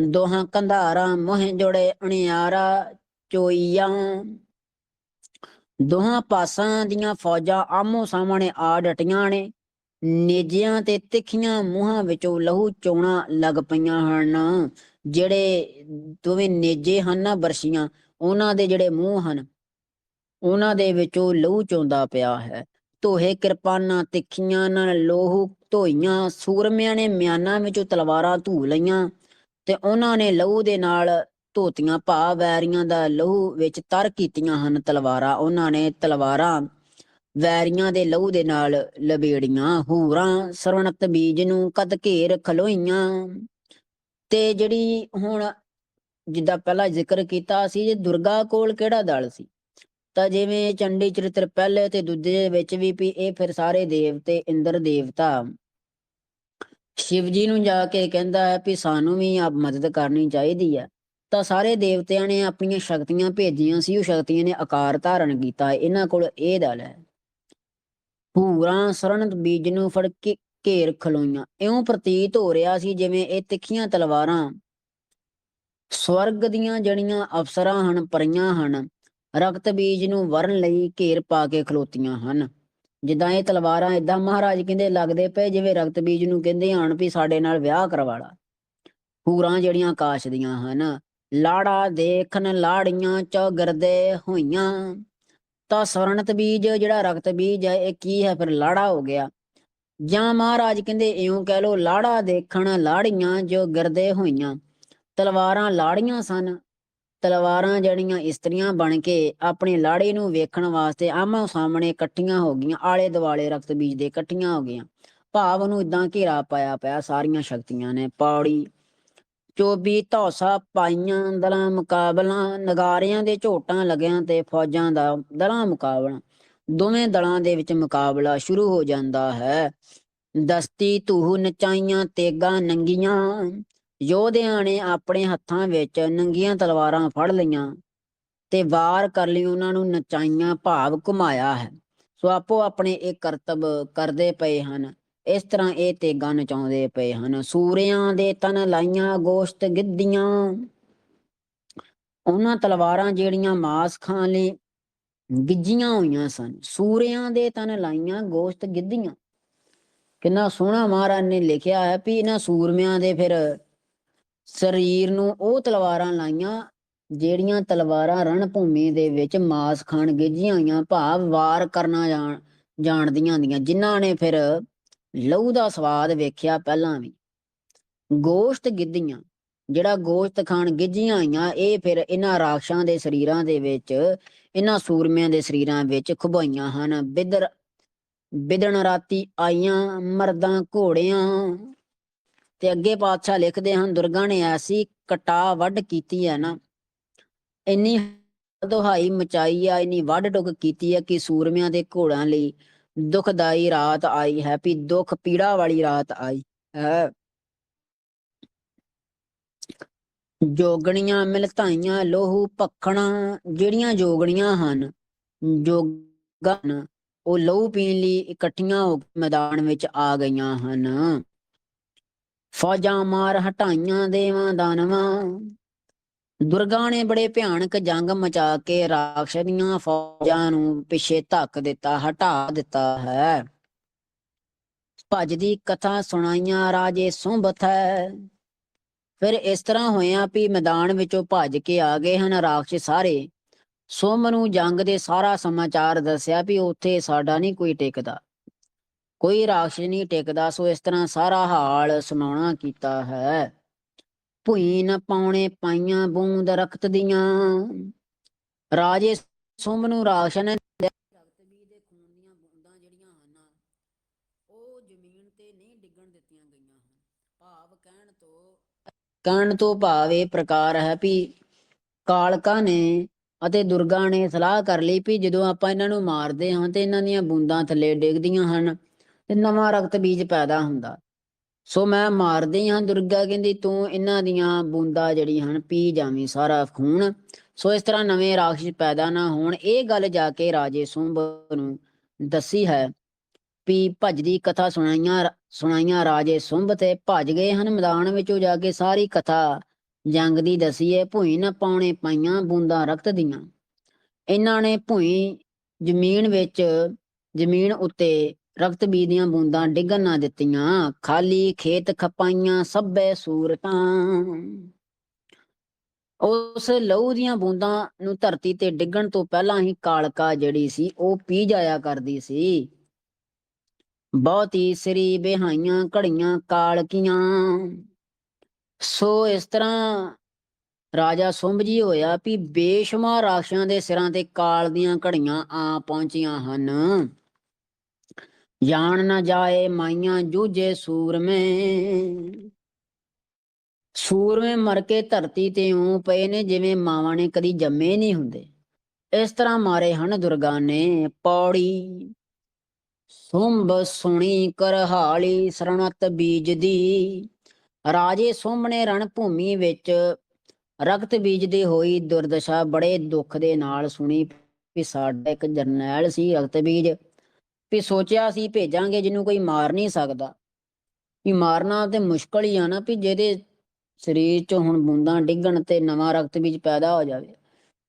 ਦੋਹਾਂ ਕੰਧਾਰਾਂ ਮੋਹ ਜੋੜੇ ਅਣਿਆਰਾ ਚੋਈਆਂ। ਦੋਹਾਂ ਪਾਸਾਂ ਦੀਆਂ ਫੌਜਾਂ ਆਮੋ ਸਾਹਮਣੇ ਆ ਡਟੀਆਂ ਨੇ। ਨੇਜਿਆਂ ਤੇ ਤਿੱਖੀਆਂ ਮੂੰਹਾਂ ਵਿੱਚੋਂ ਲਹੂ ਚੋਣਾ ਲੱਗ ਪਈਆਂ ਹਨ। ਜਿਹੜੇ ਦੋਵੇਂ ਨੇਜੇ ਹਨ ਨਾ ਬਰਸ਼ੀਆਂ, ਉਹਨਾਂ ਦੇ ਜਿਹੜੇ ਮੂੰਹ ਹਨ, ਉਹਨਾਂ ਦੇ ਵਿੱਚੋਂ ਲਹੂ ਚੋਂਦਾ ਪਿਆ ਹੈ। ਧੋਹੇ ਕਿਰਪਾਨਾਂ ਤਿੱਖੀਆਂ ਨਾਲ ਲੋਹੂ ਧੋਈਆਂ, ਸੂਰਮਿਆਂ ਨੇ ਮਿਆਨਾਂ ਵਿੱਚੋਂ ਤਲਵਾਰਾਂ ਧੂ ਲਈਆਂ ਤੇ ਉਹਨਾਂ ਨੇ ਲਹੂ ਦੇ ਨਾਲ ਧੋਤੀਆਂ ਭਾ ਵੈਰੀਆਂ ਦਾ ਲਹੂ ਵਿੱਚ ਤਰ ਕੀਤੀਆਂ ਹਨ ਤਲਵਾਰਾਂ। ਉਹਨਾਂ ਨੇ ਤਲਵਾਰਾਂ ਵੈਰੀਆਂ ਦੇ ਲਹੂ ਦੇ ਨਾਲ ਲਬੇੜੀਆਂ, ਹੂਰਾਂ, ਸਰਵਣਤ ਬੀਜ ਨੂੰ ਕਦ ਘੇਰ ਖਲੋਈਆਂ। ਤੇ ਜਿਹੜੀ ਹੁਣ ਜਿੱਦਾਂ ਪਹਿਲਾਂ ਜ਼ਿਕਰ ਕੀਤਾ ਸੀ ਜੇ ਦੁਰਗਾ ਕੋਲ ਕਿਹੜਾ ਦਲ ਸੀ? ਤਾਂ ਜਿਵੇਂ ਚੰਡੀ ਚਰਿਤਰ ਪਹਿਲੇ ਤੇ ਦੂਜੇ ਵਿੱਚ ਵੀ ਵੀ ਇਹ ਫਿਰ ਸਾਰੇ ਦੇਵਤੇ ਇੰਦਰ ਦੇਵਤਾ। ਸ਼ਿਵ ਜੀ ਨੂੰ ਜਾ ਕੇ ਕਹਿੰਦਾ ਹੈ ਵੀ ਸਾਨੂੰ ਵੀ ਆਪ ਮਦਦ ਕਰਨੀ ਚਾਹੀਦੀ ਹੈ। ਤਾਂ ਸਾਰੇ ਦੇਵਤਿਆਂ ਨੇ ਆਪਣੀਆਂ ਸ਼ਕਤੀਆਂ ਭੇਜੀਆਂ ਸੀ, ਉਹ ਸ਼ਕਤੀਆਂ ਨੇ ਆਕਾਰ ਧਾਰਨ ਕੀਤਾ ਇਹਨਾਂ ਕੋਲ ਇਹ ਦਲ ਹੈ। ਪੂਰਾ ਸਰਣਤ ਬੀਜ ਨੂੰ ਫੜ ਕੇ ਘੇਰ ਖਲੋਈਆਂ। ਇਉਂ ਪ੍ਰਤੀਤ ਹੋ ਰਿਹਾ ਸੀ ਜਿਵੇਂ ਇਹ ਤਿੱਖੀਆਂ ਤਲਵਾਰਾਂ ਸਵਰਗ ਦੀਆਂ ਜੜੀਆਂ ਅਫਸਰਾਂ ਹਨ, ਪਰੀਆਂ ਹਨ, ਰਕਤ ਬੀਜ ਨੂੰ ਵਰਨ ਲਈ ਘੇਰ ਪਾ ਕੇ ਖਲੋਤੀਆਂ ਹਨ। ਜਿੱਦਾਂ ਇਹ ਤਲਵਾਰਾਂ ਇਦਾਂ ਮਹਾਰਾਜ ਕਹਿੰਦੇ ਲੱਗਦੇ ਪਏ ਜਿਵੇਂ ਰਕਤ ਬੀਜ ਨੂੰ ਕਹਿੰਦੇ ਹਨ ਵੀ ਸਾਡੇ ਨਾਲ ਵਿਆਹ ਕਰਵਾ ਲਾ ਹੂਰਾਂ ਜਿਹੜੀਆਂ ਆਕਾਸ਼ ਦੀਆਂ ਹਨ, ਲਾੜਾ ਦੇਖਣ ਲਾੜੀਆਂ ਚੌਗਰਦੇ ਹੋਈਆਂ। ਤਾਂ ਸਵਰਣਤ ਬੀਜ, ਜਿਹੜਾ ਰਕਤ ਬੀਜ ਹੈ, ਇਹ ਕੀ ਹੈ? ਫਿਰ ਲਾੜਾ ਹੋ ਗਿਆ। ਜਾਂ ਮਹਾਰਾਜ ਕਹਿੰਦੇ, ਇਉਂ ਕਹਿ ਲੋ ਲਾੜਾ ਦੇਖਣ ਲਾੜੀਆਂ ਜੋ ਗਿਰਦੇ ਹੋਈਆਂ। ਤਲਵਾਰਾਂ ਲਾੜੀਆਂ ਸਨ। ਤਲਵਾਰਾਂ ਜਿਹੜੀਆਂ ਇਸਤਰੀਆਂ ਬਣ ਕੇ ਆਪਣੇ ਲਾੜੇ ਨੂੰ ਵੇਖਣ ਵਾਸਤੇ ਆਮੋ ਸਾਹਮਣੇ ਇਕੱਠੀਆਂ ਹੋ ਗਈਆਂ, ਆਲੇ ਦੁਆਲੇ ਰਕਤ ਬੀਜ ਦੇ ਇਕੱਠੀਆਂ ਹੋ ਗਈਆਂ। ਭਾਵ ਨੂੰ ਇਦਾਂ ਘੇਰਾ ਪਾਇਆ ਪਿਆ, ਸਾਰੀਆਂ ਸ਼ਕਤੀਆਂ ਨੇ, ਪੌੜੀ ਚੋਬੀ ਧੌਸਾ ਪਾਈਆਂ, ਦਲਾਂ ਮੁਕਾਬਲਾਂ, ਨਗਾਰਿਆਂ ਦੇ ਝੋਟਾਂ ਲੱਗਿਆਂ ਤੇ ਫੌਜਾਂ ਦਾ ਦਲਾਂ ਮੁਕਾਬਲਾ। ਦੋਵੇਂ ਦਲਾਂ ਦੇ ਵਿੱਚ ਮੁਕਾਬਲਾ ਸ਼ੁਰੂ ਹੋ ਜਾਂਦਾ ਹੈ। ਦਸਤੀ ਧੂਹ ਨਚਾਈਆਂ, ਤੇਗਾਂ ਨੰਗੀਆਂ। ਯੋਧਿਆਂ ਨੇ ਆਪਣੇ ਹੱਥਾਂ ਵਿੱਚ ਨੰਗੀਆਂ ਤਲਵਾਰਾਂ ਫੜ ਲਈਆਂ ਤੇ ਵਾਰ ਕਰ ਲਈ ਉਹਨਾਂ ਨੂੰ ਨਚਾਈਆਂ ਭਾਵ ਘੁਮਾਇਆ ਹੈ। ਸੋ ਆਪੋ ਆਪਣੇ ਇਹ ਕਰਤੱਵ ਕਰਦੇ ਪਏ ਹਨ। ਇਸ ਤਰ੍ਹਾਂ ਇਹ ਤੇਗਾ ਨਚਾਉਂਦੇ ਪਏ ਹਨ। ਸੂਰਿਆਂ ਦੇ ਤਨ ਲਾਈਆਂ ਗੋਸ਼ਤ ਗਿੱਧੀਆਂ। ਉਹਨਾਂ ਤਲਵਾਰਾਂ ਜਿਹੜੀਆਂ ਮਾਸ ਖਾਣ ਲਈ ਗਿੱਜੀਆਂ ਹੋਈਆਂ ਸਨ। ਸੂਰਿਆਂ ਦੇ ਤਨ ਲਾਈਆਂ ਗੋਸ਼ਤ ਗਿੱਧੀਆਂ। ਕਿੰਨਾ ਸੋਹਣਾ ਮਹਾਰਾਜ ਨੇ ਲਿਖਿਆ ਹੈ ਵੀ ਇਹਨਾਂ ਸੂਰਮਿਆਂ ਦੇ ਫਿਰ ਸਰੀਰ ਨੂੰ ਉਹ ਤਲਵਾਰਾਂ ਲਾਈਆਂ ਜਿਹੜੀਆਂ ਤਲਵਾਰਾਂ ਰਣ ਭੂਮੀ ਦੇ ਵਿੱਚ ਮਾਸ ਖਾਣ ਗਿੱਜੀਆਂ ਹੋਈਆਂ ਭਾਵ ਵਾਰ ਕਰਨਾ ਜਾਣ, ਜਾਣਦੀਆਂ ਹੁੰਦੀਆਂ। ਜਿਨ੍ਹਾਂ ਨੇ ਫਿਰ ਲਹੂ ਦਾ ਸਵਾਦ ਵੇਖਿਆ ਪਹਿਲਾਂ ਵੀ। ਗੋਸ਼ਤ ਗਿੱਧੀਆਂ, ਜਿਹੜਾ ਗੋਸ਼ਤ ਖਾਣ ਗਿੱਜੀਆਂ ਆਈਆਂ, ਇਹ ਫਿਰ ਇਹਨਾਂ ਰਾਖਸ਼ਾਂ ਦੇ ਸਰੀਰਾਂ ਦੇ ਵਿੱਚ, ਇਹਨਾਂ ਸੂਰਮਿਆਂ ਦੇ ਸਰੀਰਾਂ ਵਿੱਚ ਖੁਬਾਈਆਂ ਹਨ। ਬਿਦਰ ਬਿਦਣ ਰਾਤੀ ਆਈਆਂ ਮਰਦਾਂ ਘੋੜਿਆਂ ਤੇ ਅੱਗੇ ਪਾਤਸ਼ਾਹ ਲਿਖਦੇ ਹਨ, ਦੁਰਗਾ ਨੇ ਐਸੀ ਕਟਾ ਵੱਢ ਕੀਤੀ ਹੈ ਨਾ। ਇੰਨੀ ਦੁਹਾਈ ਮਚਾਈ ਆ, ਇੰਨੀ ਵੱਢ ਟੁਕ ਕੀਤੀ ਹੈ ਕਿ ਸੂਰਮਿਆਂ ਦੇ ਘੋੜਿਆਂ ਲਈ ਦੁਖਦਾਈ ਰਾਤ ਆਈ ਹੈ, ਵੀ ਦੁੱਖ ਪੀੜਾ ਵਾਲੀ ਰਾਤ ਆਈ ਹੈ। ਜੋਗਣੀਆਂ ਮਿਲਤਾਈਆਂ, ਲੋਹੂ ਪਖਣਾ ਜਿਹੜੀਆਂ ਜੋਗਣੀਆਂ ਹਨ ਜੋਗਨ ਉਹ ਲਹੂ ਪੀਣ ਲਈ ਇਕੱਠੀਆਂ ਹੋ ਮੈਦਾਨ ਵਿੱਚ ਆ ਗਈਆਂ ਹਨ। ਫੌਜਾਂ ਮਾਰ ਹਟਾਈਆਂ, ਦੇਵਾਂ ਦਾਨਵਾਂ ਦੁਰਗਾ ਨੇ ਬੜੇ ਭਿਆਨਕ ਜੰਗ ਮਚਾ ਕੇ ਰਾਖਸ਼ ਦੀਆਂ ਫੌਜਾਂ ਨੂੰ ਪਿੱਛੇ ਧੱਕ ਦਿੱਤਾ, ਹਟਾ ਦਿੱਤਾ ਹੈ। ਭੱਜ ਦੀ ਕਥਾ ਸੁਣਾਈਆਂ ਰਾਜੇ ਸੁੰਭਤ ਹੈ। ਫਿਰ ਇਸ ਤਰ੍ਹਾਂ ਹੋਇਆ ਵੀ ਮੈਦਾਨ ਵਿੱਚੋਂ ਭੱਜ ਕੇ ਆ ਗਏ ਹਨ ਰਾਖਸ਼ ਸਾਰੇ। ਸੋਮ ਨੂੰ ਜੰਗ ਦੇ ਸਾਰਾ ਸਮਾਚਾਰ ਦੱਸਿਆ ਵੀ ਉੱਥੇ ਸਾਡਾ ਨਹੀਂ ਕੋਈ ਟਿਕਦਾ। ਕੋਈ ਰਾਖਸ਼ ਨਹੀਂ ਟਿਕਦਾ, ਸੋ ਇਸ ਤਰ੍ਹਾਂ ਸਾਰਾ ਹਾਲ ਸੁਣਾਉਣਾ ਕੀਤਾ ਹੈ। ਭੂਈ ਨ ਪਾਉਣੇ ਪਾਈਆਂ ਬੂੰਦ ਰਖਤ ਦੀਆਂ। ਰਾਜੇ ਸੁੰਭ ਨੂੰ ਰਾਸ਼ਨ ਨੇ ਵੀ ਦੇ ਖੂਨ ਦੀਆਂ ਬੂੰਦਾਂ ਜਿਹੜੀਆਂ ਹਨ, ਉਹ ਜ਼ਮੀਨ ਤੇ ਨਹੀਂ ਡਿੱਗਣ ਦਿੱਤੀਆਂ ਗਈਆਂ ਹਨ। ਭਾਵ ਕਹਿਣ ਤੋਂ ਕਹਿਣ ਤੋਂ ਭਾਵ ਇਹ ਪ੍ਰਕਾਰ ਹੈ ਵੀ ਕਾਲਕਾ ਨੇ ਅਤੇ ਦੁਰਗਾ ਨੇ ਸਲਾਹ ਕਰ ਲਈ ਵੀ ਜਦੋਂ ਆਪਾਂ ਇਹਨਾਂ ਨੂੰ ਮਾਰਦੇ ਹਾਂ ਤੇ ਇਹਨਾਂ ਦੀਆਂ ਬੂੰਦਾਂ ਥੱਲੇ ਡਿੱਗਦੀਆਂ ਹਨ ਤੇ ਨਵਾਂ ਰਕਤ ਬੀਜ ਪੈਦਾ ਹੁੰਦਾ। ਸੋ ਮੈਂ ਮਾਰਦੀ ਹਾਂ ਦੁਰਗਾ, ਕਹਿੰਦੀ ਤੂੰ ਇਹਨਾਂ ਦੀਆਂ ਬੂੰਦਾਂ ਜਿਹੜੀ ਹਨ, ਪੀ ਜਾਵੀਂ ਸਾਰਾ ਖੂਨ। ਸੋ ਇਸ ਤਰ੍ਹਾਂ ਨਵੇਂ ਰਾਖਸ਼ ਪੈਦਾ ਨਾ ਹੋਣ, ਇਹ ਗੱਲ ਜਾ ਕੇ ਰਾਜੇ ਸੁੰਭ ਨੂੰ ਦੱਸੀ ਹੈ। ਵੀ ਭੱਜਦੀ ਕਥਾ ਸੁਣਾਈਆਂ ਸੁਣਾਈਆਂ ਰਾਜੇ ਸੁੰਭ ਤੇ ਭੱਜ ਗਏ ਹਨ, ਮੈਦਾਨ ਵਿੱਚੋਂ ਜਾ ਕੇ ਸਾਰੀ ਕਥਾ ਜੰਗ ਦੀ ਦਸੀਏ ਭੂਈ ਨਾ ਪਾਉਣੇ ਪਾਈਆਂ ਬੂੰਦਾਂ ਰਕਤ ਦੀਆਂ। ਇਹਨਾਂ ਨੇ ਭੂਈ ਜ਼ਮੀਨ ਵਿੱਚ, ਜ਼ਮੀਨ ਉੱਤੇ ਰਕਤ ਬੀਜ ਦੀਆਂ ਬੂੰਦਾਂ ਡਿੱਗਣ ਨਾ ਦਿੱਤੀਆਂ, ਖਾਲੀ ਖੇਤ ਖਪਾਈਆਂ ਸਭੇ ਸੂਰਤਾਂ। ਉਸ ਲਹੂ ਦੀਆਂ ਬੂੰਦਾਂ ਨੂੰ ਧਰਤੀ ਤੇ ਡਿੱਗਣ ਤੋਂ ਪਹਿਲਾਂ ਹੀ ਕਾਲਕਾ ਜਿਹੜੀ ਸੀ, ਉਹ ਪੀ ਜਾਇਆ ਕਰਦੀ ਸੀ। ਬਹੁਤੀ ਸਰੀ ਬਿਹਾਈਆਂ ਘੜੀਆਂ ਕਾਲਕੀਆਂ। ਸੋ ਇਸ ਤਰ੍ਹਾਂ ਰਾਜਾ ਸੁੰਭ ਜੀ ਹੋਇਆ ਵੀ ਬੇਸ਼ੁਮਾਰ ਰਾਸ਼ਾਂ ਦੇ ਸਿਰਾਂ ਤੇ ਕਾਲ ਦੀਆਂ ਘੜੀਆਂ ਆ ਪਹੁੰਚੀਆਂ ਹਨ। ਜਾਣ ਨਾ ਜਾਏ ਮਾਈਆਂ ਜੂਝੇ ਸੂਰਮੇ। ਸੂਰਮੇ ਮਰ ਕੇ ਧਰਤੀ ਤੇ ਉਂ ਪਏ ਨੇ, ਜਿਵੇਂ ਮਾਵਾਂ ਨੇ ਕਦੀ ਜੰਮੇ ਨਹੀਂ ਹੁੰਦੇ। ਇਸ ਤਰ੍ਹਾਂ ਮਾਰੇ ਹਨ ਦੁਰਗਾ ਨੇ ਪੌੜੀ। ਸੁੰਭ ਸੁਣੀ ਕਰਹਾਲੀ ਸਰਣਤ ਬੀਜਦੀ। ਰਾਜੇ ਸੁੰਭ ਨੇ ਰਣ ਭੂਮੀ ਵਿੱਚ ਰਕਤ ਬੀਜਦੀ ਹੋਈ ਦੁਰਦਸ਼ਾ ਬੜੇ ਦੁੱਖ ਦੇ ਨਾਲ ਸੁਣੀ। ਵੀ ਸਾਡਾ ਇੱਕ ਜਰਨੈਲ ਸੀ ਰਕਤ ਬੀਜ। ਵੀ ਸੋਚਿਆ ਸੀ ਭੇਜਾਂਗੇ ਜਿਹਨੂੰ ਕੋਈ ਮਾਰ ਨਹੀਂ ਸਕਦਾ। ਵੀ ਮਾਰਨਾ ਤੇ ਮੁਸ਼ਕਲ ਹੀ ਆ ਨਾ ਵੀ ਜਿਹਦੇ ਸਰੀਰ ਚ ਹੁਣ ਬੂੰਦਾਂ ਡਿੱਗਣ ਤੇ ਨਵਾਂ ਰਕਤ ਬੀਜ ਪੈਦਾ ਹੋ ਜਾਵੇ।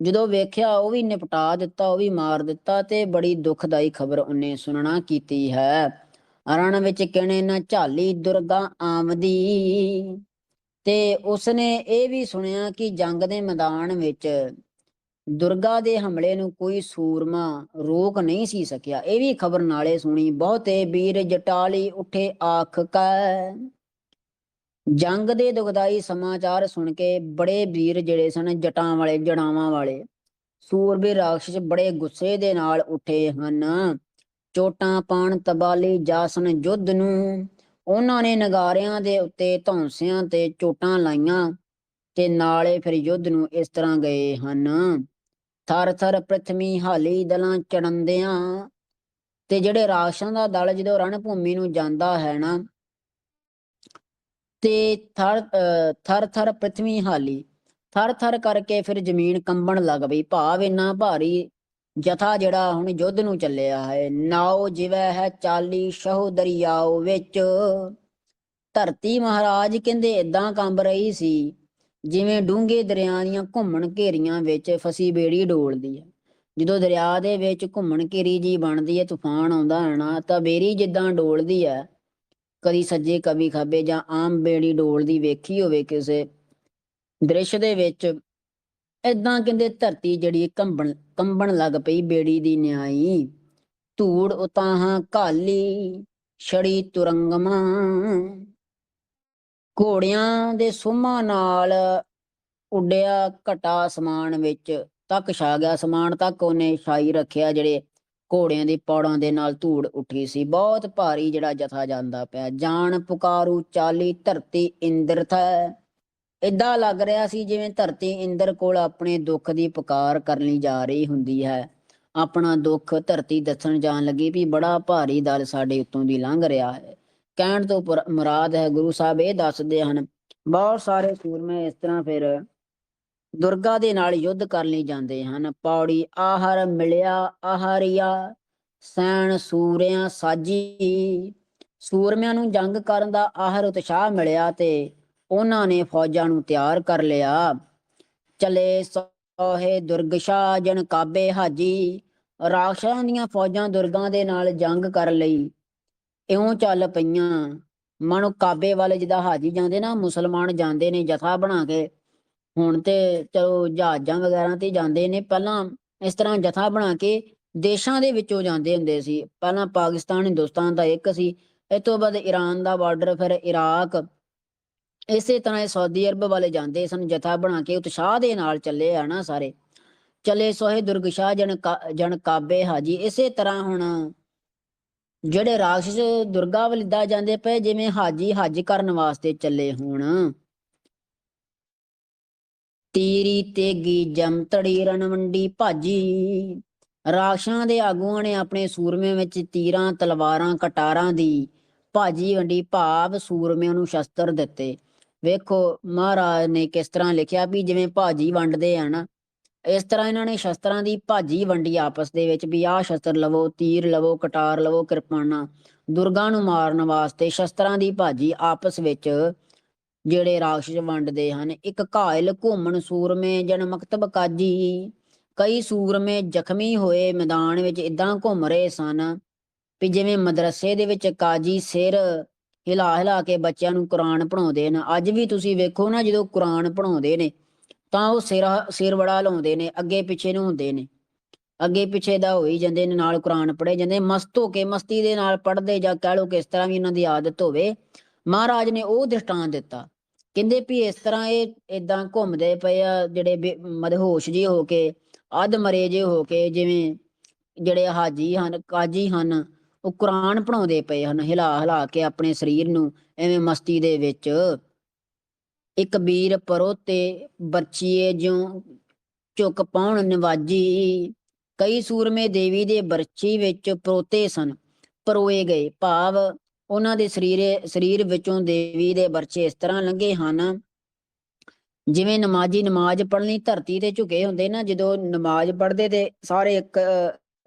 ਜਦੋਂ ਵੇਖਿਆ ਉਹ ਵੀ ਨਿਪਟਾ ਦਿੱਤਾ, ਉਹ ਵੀ ਮਾਰ ਦਿੱਤਾ ਤੇ ਬੜੀ ਦੁਖਦਾਈ ਖਬਰ ਉਹਨੇ ਸੁਣਨਾ ਕੀਤੀ ਹੈ। ਰਣ ਵਿੱਚ ਕਿਣੇ ਨਾ ਝਾਲੀ ਦੁਰਗਾ ਆਮਦੀ ਤੇ ਉਸਨੇ ਇਹ ਵੀ ਸੁਣਿਆ ਕਿ ਜੰਗ ਦੇ ਮੈਦਾਨ ਵਿੱਚ ਦੁਰਗਾ ਦੇ ਹਮਲੇ ਨੂੰ ਕੋਈ ਸੂਰਮਾ ਰੋਕ ਨਹੀਂ ਸੀ ਸਕਿਆ। ਇਹ ਵੀ ਖਬਰ ਨਾਲੇ ਸੁਣੀ, ਬਹੁਤੇ ਵੀਰ ਜਟਾਲੀ ਉੱਠੇ ਆਖ ਕੈ। ਜੰਗ ਦੇ ਦੁਖਦਾਈ ਸਮਾਚਾਰ ਸੁਣ ਕੇ ਬੜੇ ਵੀਰ ਜਿਹੜੇ ਸਨ ਜਟਾਂ ਵਾਲੇ, ਜੜਾਵਾਂ ਵਾਲੇ, ਸੂਰਬੇ ਰਾਖਸ਼ ਬੜੇ ਗੁੱਸੇ ਦੇ ਨਾਲ ਉੱਠੇ ਹਨ। ਚੋਟਾਂ ਪਾਣ ਤਬਾਲੀ ਜਾਸਨ ਯੁੱਧ ਨੂੰ, ਉਹਨਾਂ ਨੇ ਨਗਾਰਿਆਂ ਦੇ ਉੱਤੇ ਧੌਂਸਿਆਂ ਤੇ ਚੋਟਾਂ ਲਾਈਆਂ ਤੇ ਨਾਲੇ ਫਿਰ ਯੁੱਧ ਨੂੰ ਇਸ ਤਰ੍ਹਾਂ ਗਏ ਹਨ। ਥਰ ਥਰ ਪ੍ਰਥਮੀ ਹਾਲੀ ਦਲਾਂ ਚੜੰਦਿਆਂ ਤੇ ਜਿਹੜੇ ਰਾਖਸ਼ਾਂ ਦਾ ਦਲ ਜਦੋਂ ਰਣ ਭੂਮੀ ਨੂੰ ਜਾਂਦਾ ਹੈ ਨਾ, ਤੇ ਥਰ ਥਰ ਥਰ ਪ੍ਰਥਮੀ ਹਾਲੀ, ਥਰ ਥਰ ਕਰਕੇ ਫਿਰ ਜ਼ਮੀਨ ਕੰਬਣ ਲੱਗ ਪਈ। ਭਾਵ ਇੰਨਾ ਭਾਰੀ ਜਥਾ ਜਿਹੜਾ ਹੁਣ ਯੁੱਧ ਨੂੰ ਚੱਲਿਆ ਹੈ। ਨਾਉ ਜਿਵੇਂ ਹੈ ਚਾਲੀ, ਸ਼ਹੁ ਦਰਿਆਓ ਵਿੱਚ। ਧਰਤੀ ਮਹਾਰਾਜ ਕਹਿੰਦੇ ਇਦਾਂ ਕੰਬ ਰਹੀ ਸੀ। ਜਿਵੇਂ ਡੂੰਘੇ ਦਰਿਆ ਦੀਆਂ ਘੁੰਮਣ ਘੇਰੀਆਂ ਵਿੱਚ ਫਸੀ ਬੇੜੀ ਡੋਲਦੀ ਹੈ। ਜਦੋਂ ਦਰਿਆ ਦੇ ਵਿੱਚ ਘੁੰਮਣ ਘੇਰੀ ਜੀ ਬਣਦੀ ਹੈ, ਤੂਫਾਨ ਆਉਂਦਾ ਹੈ ਨਾ ਤਾਂ ਬੇੜੀ ਜਿੱਦਾਂ ਡੋਲਦੀ ਹੈ, ਕਦੀ ਸੱਜੇ ਕਦੀ ਖੱਬੇ ਜਾਂ ਆਮ ਬੇੜੀ ਡੋਲਦੀ ਵੇਖੀ ਹੋਵੇ ਕਿਸੇ ਦ੍ਰਿਸ਼ ਦੇ ਵਿੱਚ ਇਦਾਂ ਕਹਿੰਦੇ ਧਰਤੀ ਜਿਹੜੀ ਕੰਬਣ ਕੰਬਣ ਲੱਗ ਪਈ ਬੇੜੀ ਦੀ ਨਿਆਈ। ਧੂੜ ਉਤਾਹਾਂ ਕਾਲੀ ਛੜੀ ਤੁਰੰਗਮਾ। ਘੋੜਿਆਂ ਦੇ ਸੁਮਾ ਨਾਲ ਉੱਡਿਆ ਘਟਾ ਅਸਮਾਨ ਵਿੱਚ। ਤੱਕ ਛਾ ਗਿਆ ਅਸਮਾਨ, ਤੱਕ ਉਹਨੇ ਛਾਈ ਰੱਖਿਆ ਜਿਹੜੇ ਘੋੜਿਆਂ ਦੇ ਪੌੜਾਂ ਦੇ ਨਾਲ ਧੂੜ ਉੱਠੀ ਸੀ। ਬਹੁਤ ਭਾਰੀ ਜਿਹੜਾ ਜਥਾ ਜਾਂਦਾ ਪਿਆ। ਜਾਣ ਪੁਕਾਰੂ ਚਾਲੀ, ਧਰਤੀ ਇੰਦਰ ਥੈ। ਇਦਾਂ ਲੱਗ ਰਿਹਾ ਸੀ ਜਿਵੇਂ ਧਰਤੀ ਇੰਦਰ ਕੋਲ ਆਪਣੇ ਦੁੱਖ ਦੀ ਪੁਕਾਰ ਕਰਨੀ ਜਾ ਰਹੀ ਹੁੰਦੀ ਹੈ। ਆਪਣਾ ਦੁੱਖ ਧਰਤੀ ਦੱਸਣ ਜਾਣ ਲੱਗੀ ਵੀ ਬੜਾ ਭਾਰੀ ਦਲ ਸਾਡੇ ਉੱਤੋਂ ਦੀ ਲੰਘ ਰਿਹਾ ਹੈ। ਕਹਿਣ ਤੋਂ ਮੁਰਾਦ ਹੈ, ਗੁਰੂ ਸਾਹਿਬ ਇਹ ਦੱਸਦੇ ਹਨ, ਬਹੁਤ ਸਾਰੇ ਸੂਰਮੇ ਇਸ ਤਰ੍ਹਾਂ ਫਿਰ ਦੁਰਗਾ ਦੇ ਨਾਲ ਯੁੱਧ ਕਰਨ ਲਈ ਜਾਂਦੇ ਹਨ, ਪੌੜੀ ਆਹਰ ਮਿਲਿਆ ਆਹਰਿਆ, ਸੈਣ ਸੂਰਿਆਂ ਸਾਜੀ, ਸੂਰਮਿਆਂ ਨੂੰ ਜੰਗ ਕਰਨ ਦਾ ਆਹਰ ਉਤਸ਼ਾਹ ਮਿਲਿਆ ਤੇ ਉਹਨਾਂ ਨੇ ਫੌਜਾਂ ਨੂੰ ਤਿਆਰ ਕਰ ਲਿਆ, ਚਲੇ ਸੋਹੇ ਦੁਰਗਸ਼ਾ ਜਨ ਕਾਬੇ ਹਾਜੀ, ਰਾਖਸ਼ਾਂ ਦੀਆਂ ਫੌਜਾਂ ਦੁਰਗਾਂ ਦੇ ਨਾਲ ਜੰਗ ਕਰ ਲਈ ਇਉਂ ਚੱਲ ਪਈਆਂ। ਮਨੁ ਕਾਬੇ ਵਾਲੇ ਜਿੱਦਾਂ ਹਾਜੀ ਜਾਂਦੇ ਨਾ, ਮੁਸਲਮਾਨ ਜਾਂਦੇ ਨੇ ਜਥਾ ਬਣਾ ਕੇ। ਹੁਣ ਤੇ ਚਲੋ ਜਹਾਜ਼ਾਂ ਵਗੈਰਾ ਤੇ ਜਾਂਦੇ ਨੇ। ਪਹਿਲਾਂ ਇਸ ਤਰ੍ਹਾਂ ਜਥਾ ਬਣਾ ਕੇ ਦੇਸ਼ਾਂ ਦੇ ਵਿੱਚੋਂ ਜਾਂਦੇ ਹੁੰਦੇ ਸੀ। ਪਹਿਲਾਂ ਪਾਕਿਸਤਾਨ, ਹਿੰਦੁਸਤਾਨ ਦਾ ਇੱਕ ਸੀ। ਇਸ ਤੋਂ ਬਾਅਦ ਈਰਾਨ ਦਾ ਬਾਰਡਰ ਫਿਰ ਇਰਾਕ। ਇਸੇ ਤਰ੍ਹਾਂ ਇਹ ਸਾਊਦੀ ਅਰਬ ਵਾਲੇ ਜਾਂਦੇ ਸਨ। ਜਥਾ ਬਣਾ ਕੇ ਉਤਸ਼ਾਹ ਦੇ ਨਾਲ ਚੱਲੇ ਆ ਨਾ ਸਾਰੇ। ਚਲੇ ਸੋਹੇ ਦੁਰਗਸ਼ਾਹ ਜਨ ਕਾ- ਜਨ ਕਾਬੇ ਹਾਜੀ। ਇਸੇ ਤਰ੍ਹਾਂ ਹੁਣ ਜਿਹੜੇ ਰਾਖਸ਼ ਦੁਰਗਾ ਵਲਿਦਾ ਜਾਂਦੇ ਪਏ, ਜਿਵੇਂ ਹਾਜੀ ਹੱਜ ਕਰਨ ਵਾਸਤੇ ਚੱਲੇ ਹੋਣ। ਤੀਰੀ ਤੇਗੀ ਜਮਤੜੀ ਰਣਵੰਡੀ ਭਾਜੀ। ਰਾਖਸ਼ਾਂ ਦੇ ਆਗੂਆਂ ਨੇ ਆਪਣੇ ਸੂਰਮਿਆਂ ਵਿੱਚ ਤੀਰਾਂ, ਤਲਵਾਰਾਂ, ਕਟਾਰਾਂ ਦੀ ਭਾਜੀ ਵੰਡੀ ਭਾਵ ਸੂਰਮਿਆਂ ਨੂੰ ਸ਼ਸਤਰ ਦਿੱਤੇ। ਵੇਖੋ ਮਹਾਰਾਜ ਨੇ ਕਿਸ ਤਰ੍ਹਾਂ ਲਿਖਿਆ ਵੀ ਜਿਵੇਂ ਭਾਜੀ ਵੰਡਦੇ ਆ ਨਾ ਇਸ ਤਰ੍ਹਾਂ ਇਹਨਾਂ ਨੇ ਸ਼ਸਤਰਾਂ ਦੀ ਭਾਜੀ ਵੰਡੀ ਆਪਸ ਦੇ ਵਿੱਚ ਵੀ ਆਹ ਸ਼ਸਤਰ ਲਵੋ, ਤੀਰ ਲਵੋ, ਕਟਾਰ ਲਵੋ, ਕਿਰਪਾਨਾਂ, ਦੁਰਗਾ ਨੂੰ ਮਾਰਨ ਵਾਸਤੇ ਸ਼ਸਤਰਾਂ ਦੀ ਭਾਜੀ ਆਪਸ ਵਿੱਚ ਜਿਹੜੇ ਰਾਖਸ਼ ਵੰਡਦੇ ਹਨ। ਇੱਕ ਘਾਇਲ ਘੁੰਮਣ ਸੂਰਮੇ ਜਨ ਮਕਤਬ ਕਾਜੀ, ਕਈ ਸੂਰਮੇ ਜ਼ਖਮੀ ਹੋਏ ਮੈਦਾਨ ਵਿੱਚ ਇਦਾਂ ਘੁੰਮ ਰਹੇ ਸਨ ਵੀ ਜਿਵੇਂ ਮਦਰਸੇ ਦੇ ਵਿੱਚ ਕਾਜੀ ਸਿਰ ਹਿਲਾ ਹਿਲਾ ਕੇ ਬੱਚਿਆਂ ਨੂੰ ਕੁਰਾਨ ਪੜਾਉਂਦੇ ਨੇ ਅੱਜ ਵੀ ਤੁਸੀਂ ਵੇਖੋ ਨਾ ਜਦੋਂ ਕੁਰਾਨ ਪੜਾਉਂਦੇ ਨੇ ਤਾਂ ਉਹ ਸਿਰ ਸਿਰ ਬੜਾ ਲਾਉਂਦੇ ਨੇ, ਅੱਗੇ ਪਿੱਛੇ ਨੂੰ ਹੁੰਦੇ ਨੇ। ਅੱਗੇ ਪਿੱਛੇ ਦਾ ਹੋਈ ਜਾਂਦੇ ਨੇ, ਨਾਲ ਕੁਰਾਨ ਪੜ੍ਹੇ ਜਾਂਦੇ ਮਸਤ ਹੋ ਕੇ, ਮਸਤੀ ਦੇ ਨਾਲ ਪੜ੍ਹਦੇ ਜਾਂ ਕਹਿ ਲਓ ਕਿਸ ਤਰ੍ਹਾਂ ਵੀ ਇਹਨਾਂ ਦੀ ਆਦਤ ਹੋਵੇ, ਮਹਾਰਾਜ ਨੇ ਉਹ ਦ੍ਰਿਸ਼ਟਾਂਤ ਦਿੱਤਾ। ਕਹਿੰਦੇ ਵੀ ਇਸ ਤਰ੍ਹਾਂ ਇਹ ਇਦਾਂ ਘੁੰਮਦੇ ਪਏ ਆ, ਜਿਹੜੇ ਬੇ- ਮਦਹੋਸ਼ ਜੀ ਹੋ ਕੇ, ਅੱਧ ਮਰੇ ਜੇ ਹੋ ਕੇ, ਜਿਵੇਂ ਜਿਹੜੇ ਹਾਜੀ ਹਨ, ਕਾਜੀ ਹਨ, ਉਹ ਕੁਰਾਨ ਪੜਾਉਂਦੇ ਪਏ ਹਨ ਹਿਲਾ ਹਿਲਾ ਕੇ ਆਪਣੇ ਸਰੀਰ ਨੂੰ, ਐਵੇਂ ਮਸਤੀ ਦੇ ਵਿੱਚ। ਇੱਕ ਵੀਰ ਪਰੋ ਤੇ ਬਰਚੀਏ ਜਿਉ ਝੁਕ ਪਾਉਣ ਨਿਵਾਜੀ। ਕਈ ਸੂਰਮੇ ਦੇਵੀ ਦੇ ਬਰਚੀ ਵਿੱਚ ਪਰੋਤੇ ਸਨ, ਪਰੋਏ ਗਏ। ਭਾਵ ਉਹਨਾਂ ਦੇ ਸਰੀਰੇ, ਸਰੀਰ ਵਿੱਚੋਂ ਦੇਵੀ ਦੇ ਬਰਚੇ ਇਸ ਤਰ੍ਹਾਂ ਲੰਘੇ ਹਨ। ਜਿਵੇਂ ਨਮਾਜ਼ੀ ਨਮਾਜ਼ ਪੜ੍ਹਨੀ ਧਰਤੀ ਤੇ ਝੁਕੇ ਹੁੰਦੇ ਨਾ, ਜਦੋਂ ਨਮਾਜ਼ ਪੜ੍ਹਦੇ ਤੇ ਸਾਰੇ ਇੱਕ,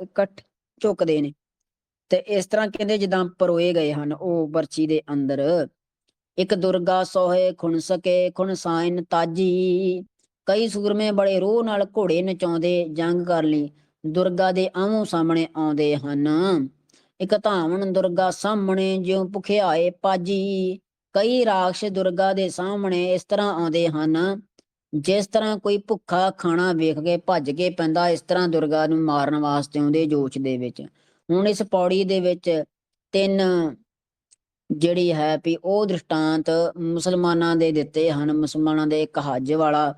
ਇਕੱਠ ਝੁਕਦੇ ਨੇ। ਤੇ ਇਸ ਤਰ੍ਹਾਂ ਕਹਿੰਦੇ ਜਿੱਦਾਂ ਪਰੋਏ ਗਏ ਹਨ ਉਹ ਬਰਚੀ ਦੇ ਅੰਦਰ। ਇੱਕ ਦੁਰਗਾ ਸੋਹੇ ਖੁਣ ਸਕੇ, ਖੁਣ ਸਾਇਨ ਤਾਜੀ। ਕਈ ਸੂਰਮੇ ਬੜੇ ਰੋਹ ਨਾਲ ਘੋੜੇ ਨਚਾਉਂਦੇ, ਜੰਗ ਕਰ ਲਈ। ਦੁਰਗਾ ਦੇ ਆਮੋ ਸਾਹਮਣੇ ਆਉਂਦੇ ਹਨ। ਇੱਕ ਧਾਵਣ ਦੁਰਗਾ ਸਾਹਮਣੇ ਜਿਉ ਭੁਖਿਆਏ ਪਾਜੀ। ਕਈ ਰਾਖਸ਼ ਦੁਰਗਾ ਦੇ ਸਾਹਮਣੇ ਇਸ ਤਰ੍ਹਾਂ ਆਉਂਦੇ ਹਨ। ਜਿਸ ਤਰ੍ਹਾਂ ਕੋਈ ਭੁੱਖਾ ਖਾਣਾ ਵੇਖ ਕੇ ਭੱਜ ਕੇ ਪੈਂਦਾ, ਇਸ ਤਰ੍ਹਾਂ ਦੁਰਗਾ ਨੂੰ ਮਾਰਨ ਵਾਸਤੇ ਆਉਂਦੇ ਜੋਸ਼ ਦੇ ਵਿੱਚ। ਹੁਣ ਇਸ ਪੌੜੀ ਦੇ ਵਿੱਚ ਤਿੰਨ ਜਿਹੜੀ ਹੈ ਵੀ ਉਹ ਦ੍ਰਿਸ਼ਟਾਂਤ ਮੁਸਲਮਾਨਾਂ ਦੇ ਦਿੱਤੇ ਹਨ। ਮੁਸਲਮਾਨਾਂ ਦੇ ਇੱਕ ਹੱਜ ਵਾਲਾ,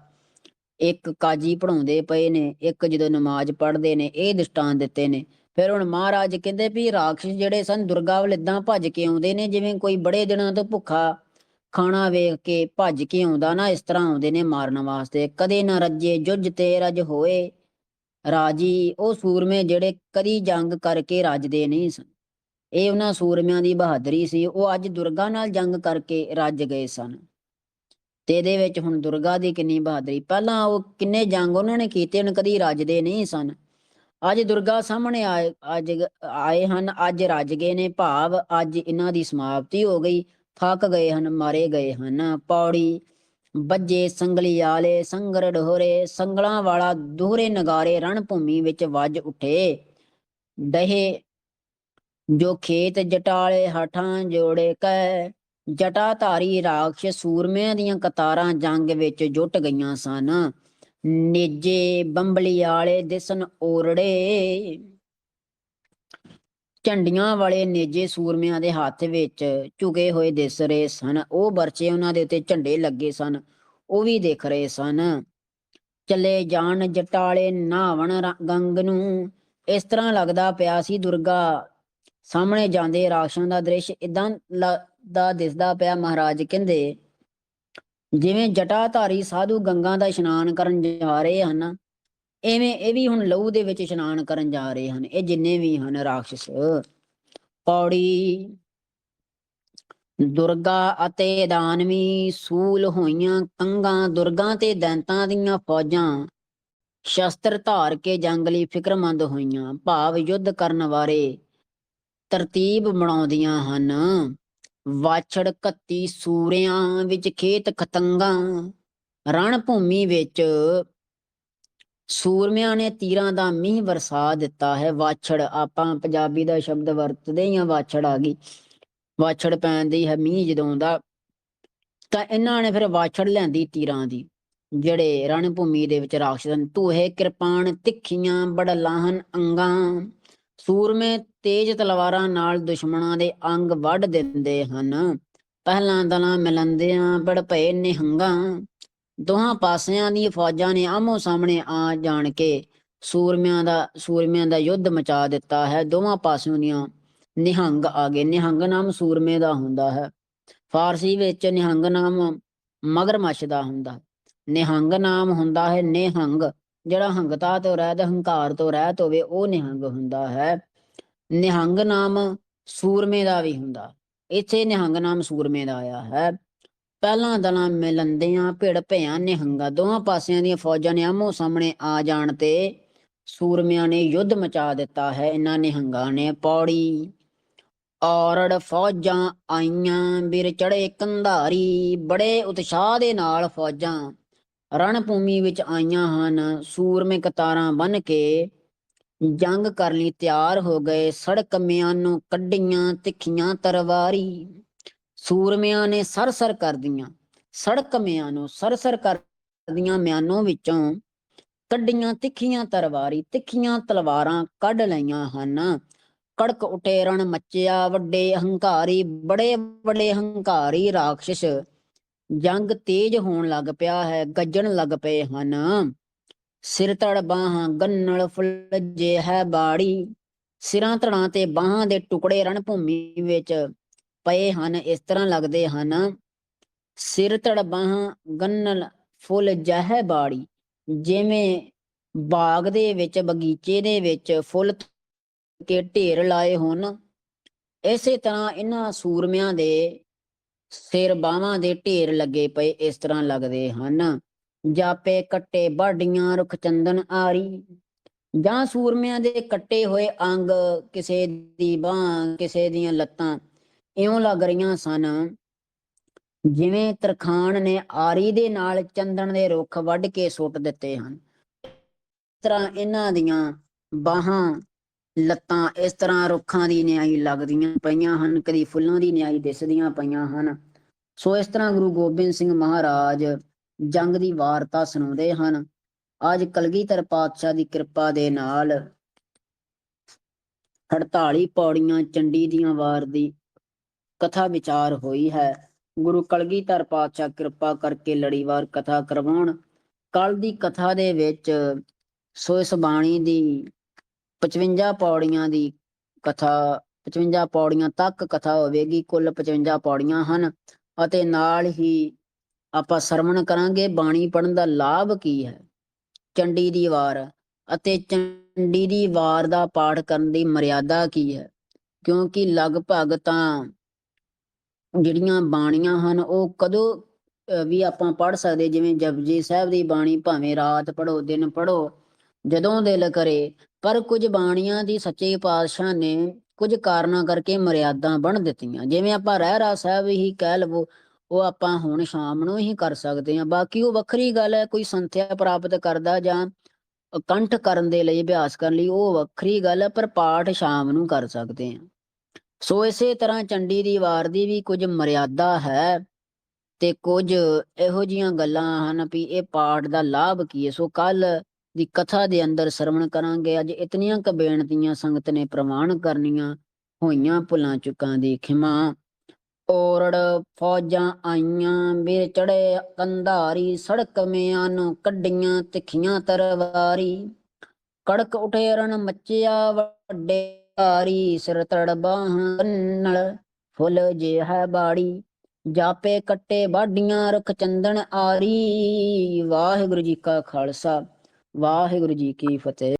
ਇੱਕ ਕਾਜੀ ਪੜਾਉਂਦੇ ਪਏ ਨੇ, ਇੱਕ ਜਦੋਂ ਨਮਾਜ਼ ਪੜ੍ਹਦੇ ਨੇ, ਇਹ ਦ੍ਰਿਸ਼ਟਾਂਤ ਦਿੱਤੇ ਨੇ। ਫਿਰ ਹੁਣ ਮਹਾਰਾਜ ਕਹਿੰਦੇ ਵੀ ਰਾਖਸ਼ ਜਿਹੜੇ ਸਨ, ਦੁਰਗਾ ਵੱਲ ਇਦਾਂ ਭੱਜ ਕੇ ਆਉਂਦੇ ਨੇ, ਜਿਵੇਂ ਕੋਈ ਬੜੇ ਦਿਨਾਂ ਤੋਂ ਭੁੱਖਾ ਖਾਣਾ ਵੇਖ ਕੇ ਭੱਜ ਕੇ ਆਉਂਦਾ ਨਾ, ਇਸ ਤਰ੍ਹਾਂ ਆਉਂਦੇ ਨੇ ਮਾਰਨ ਵਾਸਤੇ। ਕਦੇ ਨਾ ਰੱਜੇ ਜੁੱਜ ਤੇ ਰਜ ਹੋਏ ਰਾਜੀ, ਉਹ ਸੂਰਮੇ ਜਿਹੜੇ ਕਦੀ ਜੰਗ ਕਰਕੇ ਰੱਜਦੇ ਨਹੀਂ ਸਨ। ਇਹ ਉਹਨਾਂ ਸੂਰਮਿਆਂ ਦੀ ਬਹਾਦਰੀ ਸੀ। ਉਹ ਅੱਜ ਦੁਰਗਾ ਨਾਲ ਜੰਗ ਕਰਕੇ ਰੱਜ ਗਏ ਸਨ। ਤੇ ਇਹਦੇ ਵਿੱਚ ਹੁਣ ਦੁਰਗਾ ਦੀ ਕਿੰਨੀ ਬਹਾਦਰੀ। ਪਹਿਲਾਂ ਉਹ ਕਿੰਨੇ ਜੰਗ ਉਹਨਾਂ ਨੇ ਕੀਤੇ ਹਨ ਕਦੀ ਰੱਜਦੇ ਨਹੀਂ ਸਨ। ਅੱਜ ਦੁਰਗਾ ਸਾਹਮਣੇ ਆਏ, ਅੱਜ ਆਏ ਹਨ, ਅੱਜ ਰੱਜ ਗਏ ਨੇ। ਭਾਵ ਅੱਜ ਇਹਨਾਂ ਦੀ ਸਮਾਪਤੀ ਹੋ ਗਈ। ਥੱਕ ਗਏ ਹਨ, ਮਾਰੇ ਗਏ ਹਨ। ਪੌੜੀ ਬੱਜੇ ਸੰਗਲੀ ਆਲੇ ਸੰਗਰ ਢੋਰੇ ਸੰਗਲਾਂ ਵਾਲਾ ਦੋਹਰੇ ਨਗਾਰੇ ਰਣ ਭੂਮੀ ਵਿੱਚ ਵੱਜ ਉੱਠੇ। ਡਹੇ ਜੋ ਖੇਤ ਜਟਾਲੇ ਹਠਾਂ ਜੋੜੇ ਕੈ, ਜਟਾਧਾਰੀ ਰਾਖਸ਼ ਸੂਰਮਿਆਂ ਦੀਆਂ ਕਤਾਰਾਂ ਜੰਗ ਵਿੱਚ ਜੁਟ ਗਈਆਂ ਸਨ। ਨੇਜੇ ਬੰਬਲੀ ਵਾਲੇ ਦਿਸਨ ਓਰੜੇ। ਝੰਡੀਆਂ ਵਾਲੇ ਨੇਜੇ ਸੂਰਮਿਆਂ ਦੇ ਹੱਥ ਵਿੱਚ ਝੁਕੇ ਹੋਏ ਦਿਸ ਰਹੇ ਸਨ। ਉਹ ਬਰਚੇ ਉਹਨਾਂ ਦੇ ਉੱਤੇ ਝੰਡੇ ਲੱਗੇ ਸਨ। ਉਹ ਵੀ ਦਿਖ ਰਹੇ ਸਨ। ਚੱਲੇ ਜਾਣ ਜਟਾਲੇ ਨਾਵਣ ਰ- ਗੰਗ ਨੂੰ। ਇਸ ਤਰ੍ਹਾਂ ਲੱਗਦਾ ਪਿਆ ਸੀ ਦੁਰਗਾ ਸਾਹਮਣੇ ਜਾਂਦੇ ਰਾਖਸ਼ਾਂ ਦਾ ਦ੍ਰਿਸ਼ ਇਦਾਂ ਦਾ ਦਿਸਦਾ ਪਿਆ ਮਹਾਰਾਜ ਕਹਿੰਦੇ, ਜਿਵੇਂ ਜਟਾਧਾਰੀ ਸਾਧੂ ਗੰਗਾ ਦਾ ਇਸ਼ਨਾਨ ਕਰਨ ਜਾ ਰਹੇ ਹਨ, ਐਵੇਂ ਇਹ ਵੀ ਹੁਣ ਲਹੂ ਦੇ ਵਿੱਚ ਇਸ਼ਨਾਨ ਕਰਨ ਜਾ ਰਹੇ ਹਨ, ਇਹ ਜਿੰਨੇ ਵੀ ਹਨ ਰਾਖਸ਼, ਪੌੜੀ, ਦੁਰਗਾ ਅਤੇ ਦਾਨਵੀ ਸੂਲ ਹੋਈਆਂ ਕੰਗਾਂ, ਦੁਰਗਾ ਤੇ ਦੈਂਤਾਂ ਦੀਆਂ ਫੌਜਾਂ, ਸ਼ਸਤਰ ਧਾਰ ਕੇ ਜੰਗਲੀ ਫਿਕਰਮੰਦ ਹੋਈਆਂ, ਭਾਵ ਯੁੱਧ ਕਰਨ ਬਾਰੇ ਤਰਤੀਬ ਬਣਾਉਂਦੀਆਂ ਹਨ। ਵਾਛੜ ਕੱਤੀ ਸੂਰਿਆਂ ਵਿੱਚ ਖੇਤ ਖਤੰਗਾਂ। ਰਣ ਭੂਮੀ ਵਿੱਚ ਸੂਰਮਿਆਂ ਨੇ ਤੀਰਾਂ ਦਾ ਮੀਂਹ ਵਰਸਾ ਦਿੱਤਾ ਹੈ। ਵਾਛੜ, ਆਪਾਂ ਪੰਜਾਬੀ ਦਾ ਸ਼ਬਦ ਵਰਤਦੇ ਹੀ ਆ ਵਾਛੜ ਆ ਗਈ। ਵਾਛੜ ਪੈਂਦੀ ਹੈ ਮੀਂਹ ਜਦੋਂ ਦਾ, ਤਾਂ ਇਹਨਾਂ ਨੇ ਫਿਰ ਵਾਛੜ ਲਿਆਂਦੀ ਤੀਰਾਂ ਦੀ, ਜਿਹੜੇ ਰਣ ਭੂਮੀ ਦੇ ਵਿੱਚ ਰਾਖਸ਼ਨ ਤੂਹੇ ਕਿਰਪਾਨ ਤਿੱਖੀਆਂ ਬੜਲਾਹਨ ਅੰਗਾਂ। ਸੂਰਮੇ ਤੇਜ ਤਲਵਾਰਾਂ ਨਾਲ ਦੁਸ਼ਮਣਾਂ ਦੇ ਅੰਗ ਵੱਢ ਦਿੰਦੇ ਹਨ। ਪਹਿਲਾਂ ਦਲਾਂ ਮਿਲੰਦਿਆਂ ਬੜ ਭਏ ਨਿਹੰਗਾਂ। ਦੋਹਾਂ ਪਾਸਿਆਂ ਦੀ ਫੌਜਾਂ ਨੇ ਆਮੋ ਸਾਹਮਣੇ ਆ ਜਾਣ ਕੇ ਸੂਰਮਿਆਂ ਦਾ ਸੂਰਮਿਆਂ ਦਾ ਯੁੱਧ ਮਚਾ ਦਿੱਤਾ ਹੈ। ਦੋਵਾਂ ਪਾਸਿਆਂ ਦੀਆਂ ਨਿਹੰਗ ਆ ਗਏ ਨਿਹੰਗ ਨਾਮ ਸੂਰਮੇ ਦਾ ਹੁੰਦਾ ਹੈ। ਫਾਰਸੀ ਵਿੱਚ ਨਿਹੰਗ ਨਾਮ ਮਗਰਮੱਛ ਦਾ ਹੁੰਦਾ ਨਿਹੰਗ ਨਾਮ ਹੁੰਦਾ ਹੈ ਨਿਹੰਗ। ਜਿਹੜਾ ਹੰਗਤਾ ਤੋਂ ਰਹਿਤ, ਹੰਕਾਰ ਤੋਂ ਰਹਿਤ ਹੋਵੇ, ਉਹ ਨਿਹੰਗ ਹੁੰਦਾ ਹੈ। ਨਿਹੰਗ ਨਾਮ ਸੂਰਮੇ ਦਾ ਵੀ ਹੁੰਦਾ। ਇੱਥੇ ਨਿਹੰਗ ਨਾਮ ਸੂਰਮੇ ਦਾ ਆਇਆ ਹੈ। ਪਹਿਲਾਂ ਦਲਾਂ ਮਿਲੰਦਿਆਂ, ਭਿੜ ਭਿਆਂ ਨਿਹੰਗਾ ਦੋਹਾਂ ਪਾਸਿਆਂ ਦੀਆਂ ਫੌਜਾਂ ਨੇ ਆਮੋ ਸਾਹਮਣੇ ਆ ਜਾਣ ਤੇ ਸੂਰਮਿਆਂ ਨੇ ਯੁੱਧ ਮਚਾ ਦਿੱਤਾ ਹੈ। ਇਹਨਾਂ ਨਿਹੰਗਾਂ ਨੇ ਪੌੜੀ, ਔਰੜ ਫੌਜਾਂ ਆਈਆਂ, ਬਿਰ ਚੜੇ ਕੰਧਾਰੀ, ਬੜੇ ਉਤਸ਼ਾਹ ਦੇ ਨਾਲ ਫੌਜਾਂ ਰਣ ਭੂਮੀ ਵਿੱਚ ਆਈਆਂ ਹਨ। ਸੂਰਮੇ ਕਤਾਰਾਂ ਬਨ ਕੇ ਜੰਗ ਕਰਨ ਲਈ ਤਿਆਰ ਹੋ ਗਏ। ਸੜਕ ਮਿਆਨੋਂ ਕੱਢੀਆਂ ਤਿੱਖੀਆਂ ਤਰਵਾਰੀ। ਸੂਰਮਿਆਂ ਨੇ ਸਰਸਰ ਕਰਦੀਆਂ ਸੜਕ ਮਿਆਨੋਂ ਸਰਸਰ ਕਰਦੀਆਂ ਮਿਆਨੋਂ ਵਿੱਚੋਂ ਕੱਢੀਆਂ ਤਿੱਖੀਆਂ ਤਰਵਾਰੀ। ਤਿੱਖੀਆਂ ਤਲਵਾਰਾਂ ਕੱਢ ਲਈਆਂ ਹਨ। ਕੜਕ ਉਟੇ ਰਣ ਮੱਚਿਆ ਵੱਡੇ ਹੰਕਾਰੀ। ਬੜੇ ਬੜੇ ਹੰਕਾਰੀ ਰਾਖਸ਼ ਜੰਗ ਤੇਜ਼ ਹੋਣ ਲੱਗ ਪਿਆ ਹੈ। ਗੱਜਣ ਲੱਗ ਪਏ ਹਨ। ਸਿਰ ਤੜ ਬਾਹਾਂ, ਗੰਨਲ ਫੁੱਲਜੇ ਹੈ ਬਾੜੀ। ਸਿਰਾਂ ਧੜਾਂ ਤੇ ਬਾਹਾਂ ਦੇ ਟੁਕੜੇ ਰਣ ਭੂਮੀ ਵਿੱਚ। ਪਏ ਹਨ, ਇਸ ਤਰ੍ਹਾਂ ਲੱਗਦੇ ਹਨ। ਸਿਰ ਤੜ ਬਾਹਾਂ, ਗੰਨਲ ਫੁੱਲ ਜਹ ਬਾੜੀ। ਜਿਵੇਂ ਬਾਗ ਦੇ ਵਿੱਚ, ਬਗੀਚੇ ਦੇ ਵਿੱਚ ਫੁੱਲ ਕੇ ਢੇਰ ਲਾਏ ਹੋਣ। ਇਸੇ ਤਰ੍ਹਾਂ ਇਹਨਾਂ ਸੂਰਮਿਆਂ ਦੇ ਸਿਰ ਬਾਹਾਂ ਦੇ ਢੇਰ ਲੱਗੇ ਪਏ, ਇਸ ਤਰ੍ਹਾਂ ਲੱਗਦੇ ਹਨ। ਜਾਪੇ ਕੱਟੇ ਬਾਡੀਆਂ ਰੁਖ ਚੰਦਨ ਆਰੀ। ਜਾਂ ਸੂਰਮਿਆਂ ਦੇ ਕੱਟੇ ਹੋਏ ਅੰਗ ਕਿਸੇ ਦੀ ਬਾਹ, ਕਿਸੇ ਦੀਆਂ ਲੱਤਾਂ, ਇਉਂ ਲੱਗ ਰਹੀਆਂ ਸਨ। ਜਿਵੇਂ ਤਰਖਾਣ ਨੇ ਆਰੀ ਦੇ ਨਾਲ ਚੰਦਨ ਦੇ ਰੁੱਖ ਵੱਢ ਕੇ ਸੁੱਟ ਦਿੱਤੇ ਹਨ। ਇਸ ਤਰ੍ਹਾਂ ਇਹਨਾਂ ਦੀਆਂ ਬਾਹਾਂ, ਲੱਤਾਂ ਇਸ ਤਰ੍ਹਾਂ ਰੁੱਖਾਂ ਦੀ ਨਿਆਈ ਲੱਗਦੀਆਂ ਪਈਆਂ ਹਨ, ਕਦੀ ਫੁੱਲਾਂ ਦੀ ਨਿਆਈ ਦਿਸਦੀਆਂ ਪਈਆਂ ਹਨ। ਸੋ ਇਸ ਤਰ੍ਹਾਂ ਗੁਰੂ ਗੋਬਿੰਦ ਸਿੰਘ ਮਹਾਰਾਜ ਜੰਗ ਦੀ ਵਾਰਤਾ ਸੁਣਾਉਂਦੇ ਹਨ। ਅੱਜ ਕਲਗੀਧਰ ਪਾਤਸ਼ਾਹ ਦੀ ਕਿਰਪਾ ਦੇ ਨਾਲ 48 ਪੌੜੀਆਂ ਚੰਡੀ ਦੀਆਂ ਵਾਰ ਦੀ ਕਥਾ ਵਿਚਾਰ ਹੋਈ ਹੈ। ਗੁਰੂ ਕਲਗੀਧਰ ਪਾਤਸ਼ਾਹ ਕਿਰਪਾ ਕਰਕੇ ਲੜੀਵਾਰ ਕਥਾ ਕਰਵਾਉਣ। ਕੱਲ ਦੀ ਕਥਾ ਦੇ ਵਿੱਚ ਸੋ ਇਸ ਬਾਣੀ ਦੀ 55 ਪੌੜੀਆਂ ਦੀ ਕਥਾ 55 ਪੌੜੀਆਂ ਤੱਕ ਕਥਾ ਹੋਵੇਗੀ। ਕੁੱਲ 55 ਪੌੜੀਆਂ ਹਨ ਅਤੇ ਨਾਲ ਹੀ ਆਪਾਂ ਸਰਵਣ ਕਰਾਂਗੇ, ਬਾਣੀ ਪੜਨ ਦਾ ਲਾਭ ਕੀ ਹੈ? ਚੰਡੀ ਦੀ ਵਾਰ ਅਤੇ ਚੰਡੀ ਦੀ ਵਾਰ ਦਾ ਪਾਠ ਕਰਨ ਦੀ ਮਰਿਆਦਾ ਕੀ ਹੈ? ਕਿਉਂਕਿ ਲਗਭਗ ਤਾਂ ਜਿਹੜੀਆਂ ਬਾਣੀਆਂ ਹਨ, ਉਹ ਕਦੋਂ ਵੀ ਆਪਾਂ ਪੜ ਸਕਦੇ, ਜਿਵੇਂ ਜਪਜੀ ਸਾਹਿਬ ਦੀ ਬਾਣੀ, ਭਾਵੇਂ ਰਾਤ ਪੜੋ ਦਿਨ ਪੜੋ ਜਦੋਂ ਦਿਲ ਕਰੇ, ਪਰ ਕੁਝ ਬਾਣੀਆਂ ਦੀ ਸੱਚੇ ਪਾਤਸ਼ਾਹ ਨੇ ਕੁਝ ਕਾਰਨਾਂ ਕਰਕੇ ਮਰਿਆਦਾ ਬਣ ਦਿੱਤੀਆਂ। ਜਿਵੇਂ ਆਪਾਂ ਰਹਿਰਾ ਸਾਹਿਬ ਹੀ ਕਹਿ ਲਵੋ ਉਹ ਆਪਾਂ ਹੁਣ ਸ਼ਾਮ ਨੂੰ ਹੀ ਕਰ ਸਕਦੇ ਹਾਂ। ਬਾਕੀ ਉਹ ਵੱਖਰੀ ਗੱਲ ਹੈ, ਕੋਈ ਸੰਥਿਆ ਪ੍ਰਾਪਤ ਕਰਦਾ ਜਾਂ ਕੰਠ ਕਰਨ ਦੇ ਲਈ ਅਭਿਆਸ ਕਰਨ ਲਈ, ਉਹ ਵੱਖਰੀ ਗੱਲ ਹੈ, ਪਰ ਪਾਠ ਸ਼ਾਮ ਨੂੰ ਕਰ ਸਕਦੇ ਹਾਂ। ਸੋ ਇਸੇ ਤਰ੍ਹਾਂ ਚੰਡੀ ਦੀ ਵਾਰ ਦੀ ਵੀ ਕੁਝ ਮਰਿਆਦਾ ਹੈ ਤੇ ਕੁਝ ਇਹੋ ਜੀਆਂ ਗੱਲਾਂ ਹਨ ਵੀ ਇਹ ਪਾਠ ਦਾ ਲਾਭ ਕੀ ਹੈ। ਸੋ ਕੱਲ ਦੀ ਕਥਾ ਦੇ ਅੰਦਰ ਸਰਵਣ ਕਰਾਂਗੇ। ਅੱਜ ਇਤਨੀਆਂ ਕ ਬੇਨਤੀਆਂ ਸੰਗਤ ਨੇ ਪ੍ਰਵਾਨ ਕਰਨੀਆਂ ਹੋਈਆਂ ਭੁੱਲਾਂ ਚੁੱਕਾਂ ਦੀ ਖਿਮਾ। ਔਰੜ ਫੌਜਾਂ ਆਈਆਂ ਬੇ ਚੜੇ ਕੰਧਾਰੀ, ਸੜਕ ਮਿਆਂ ਨੂੰ ਕੱਢੀਆਂ ਤਿੱਖੀਆਂ ਤਰਵਾਰੀ। ਕੜਕ ਉਠੇ ਰਣ ਮੱਚਿਆ ਵੱਡੇ ਹਾਰੀ ਸਿਰ ਤੜ ਬਾਹਾਂ ਫੁੱਲ ਜੇ ਹੈ ਬਾੜੀ। ਜਾਪੇ ਕੱਟੇ ਬਾਡੀਆਂ, ਰੁਖ ਚੰਦਨ ਆਰੀ। ਵਾਹਿਗੁਰੂ ਜੀ ਕਾ ਖਾਲਸਾ, ਵਾਹਿਗੁਰੂ ਜੀ ਕੀ ਫਤਿਹ।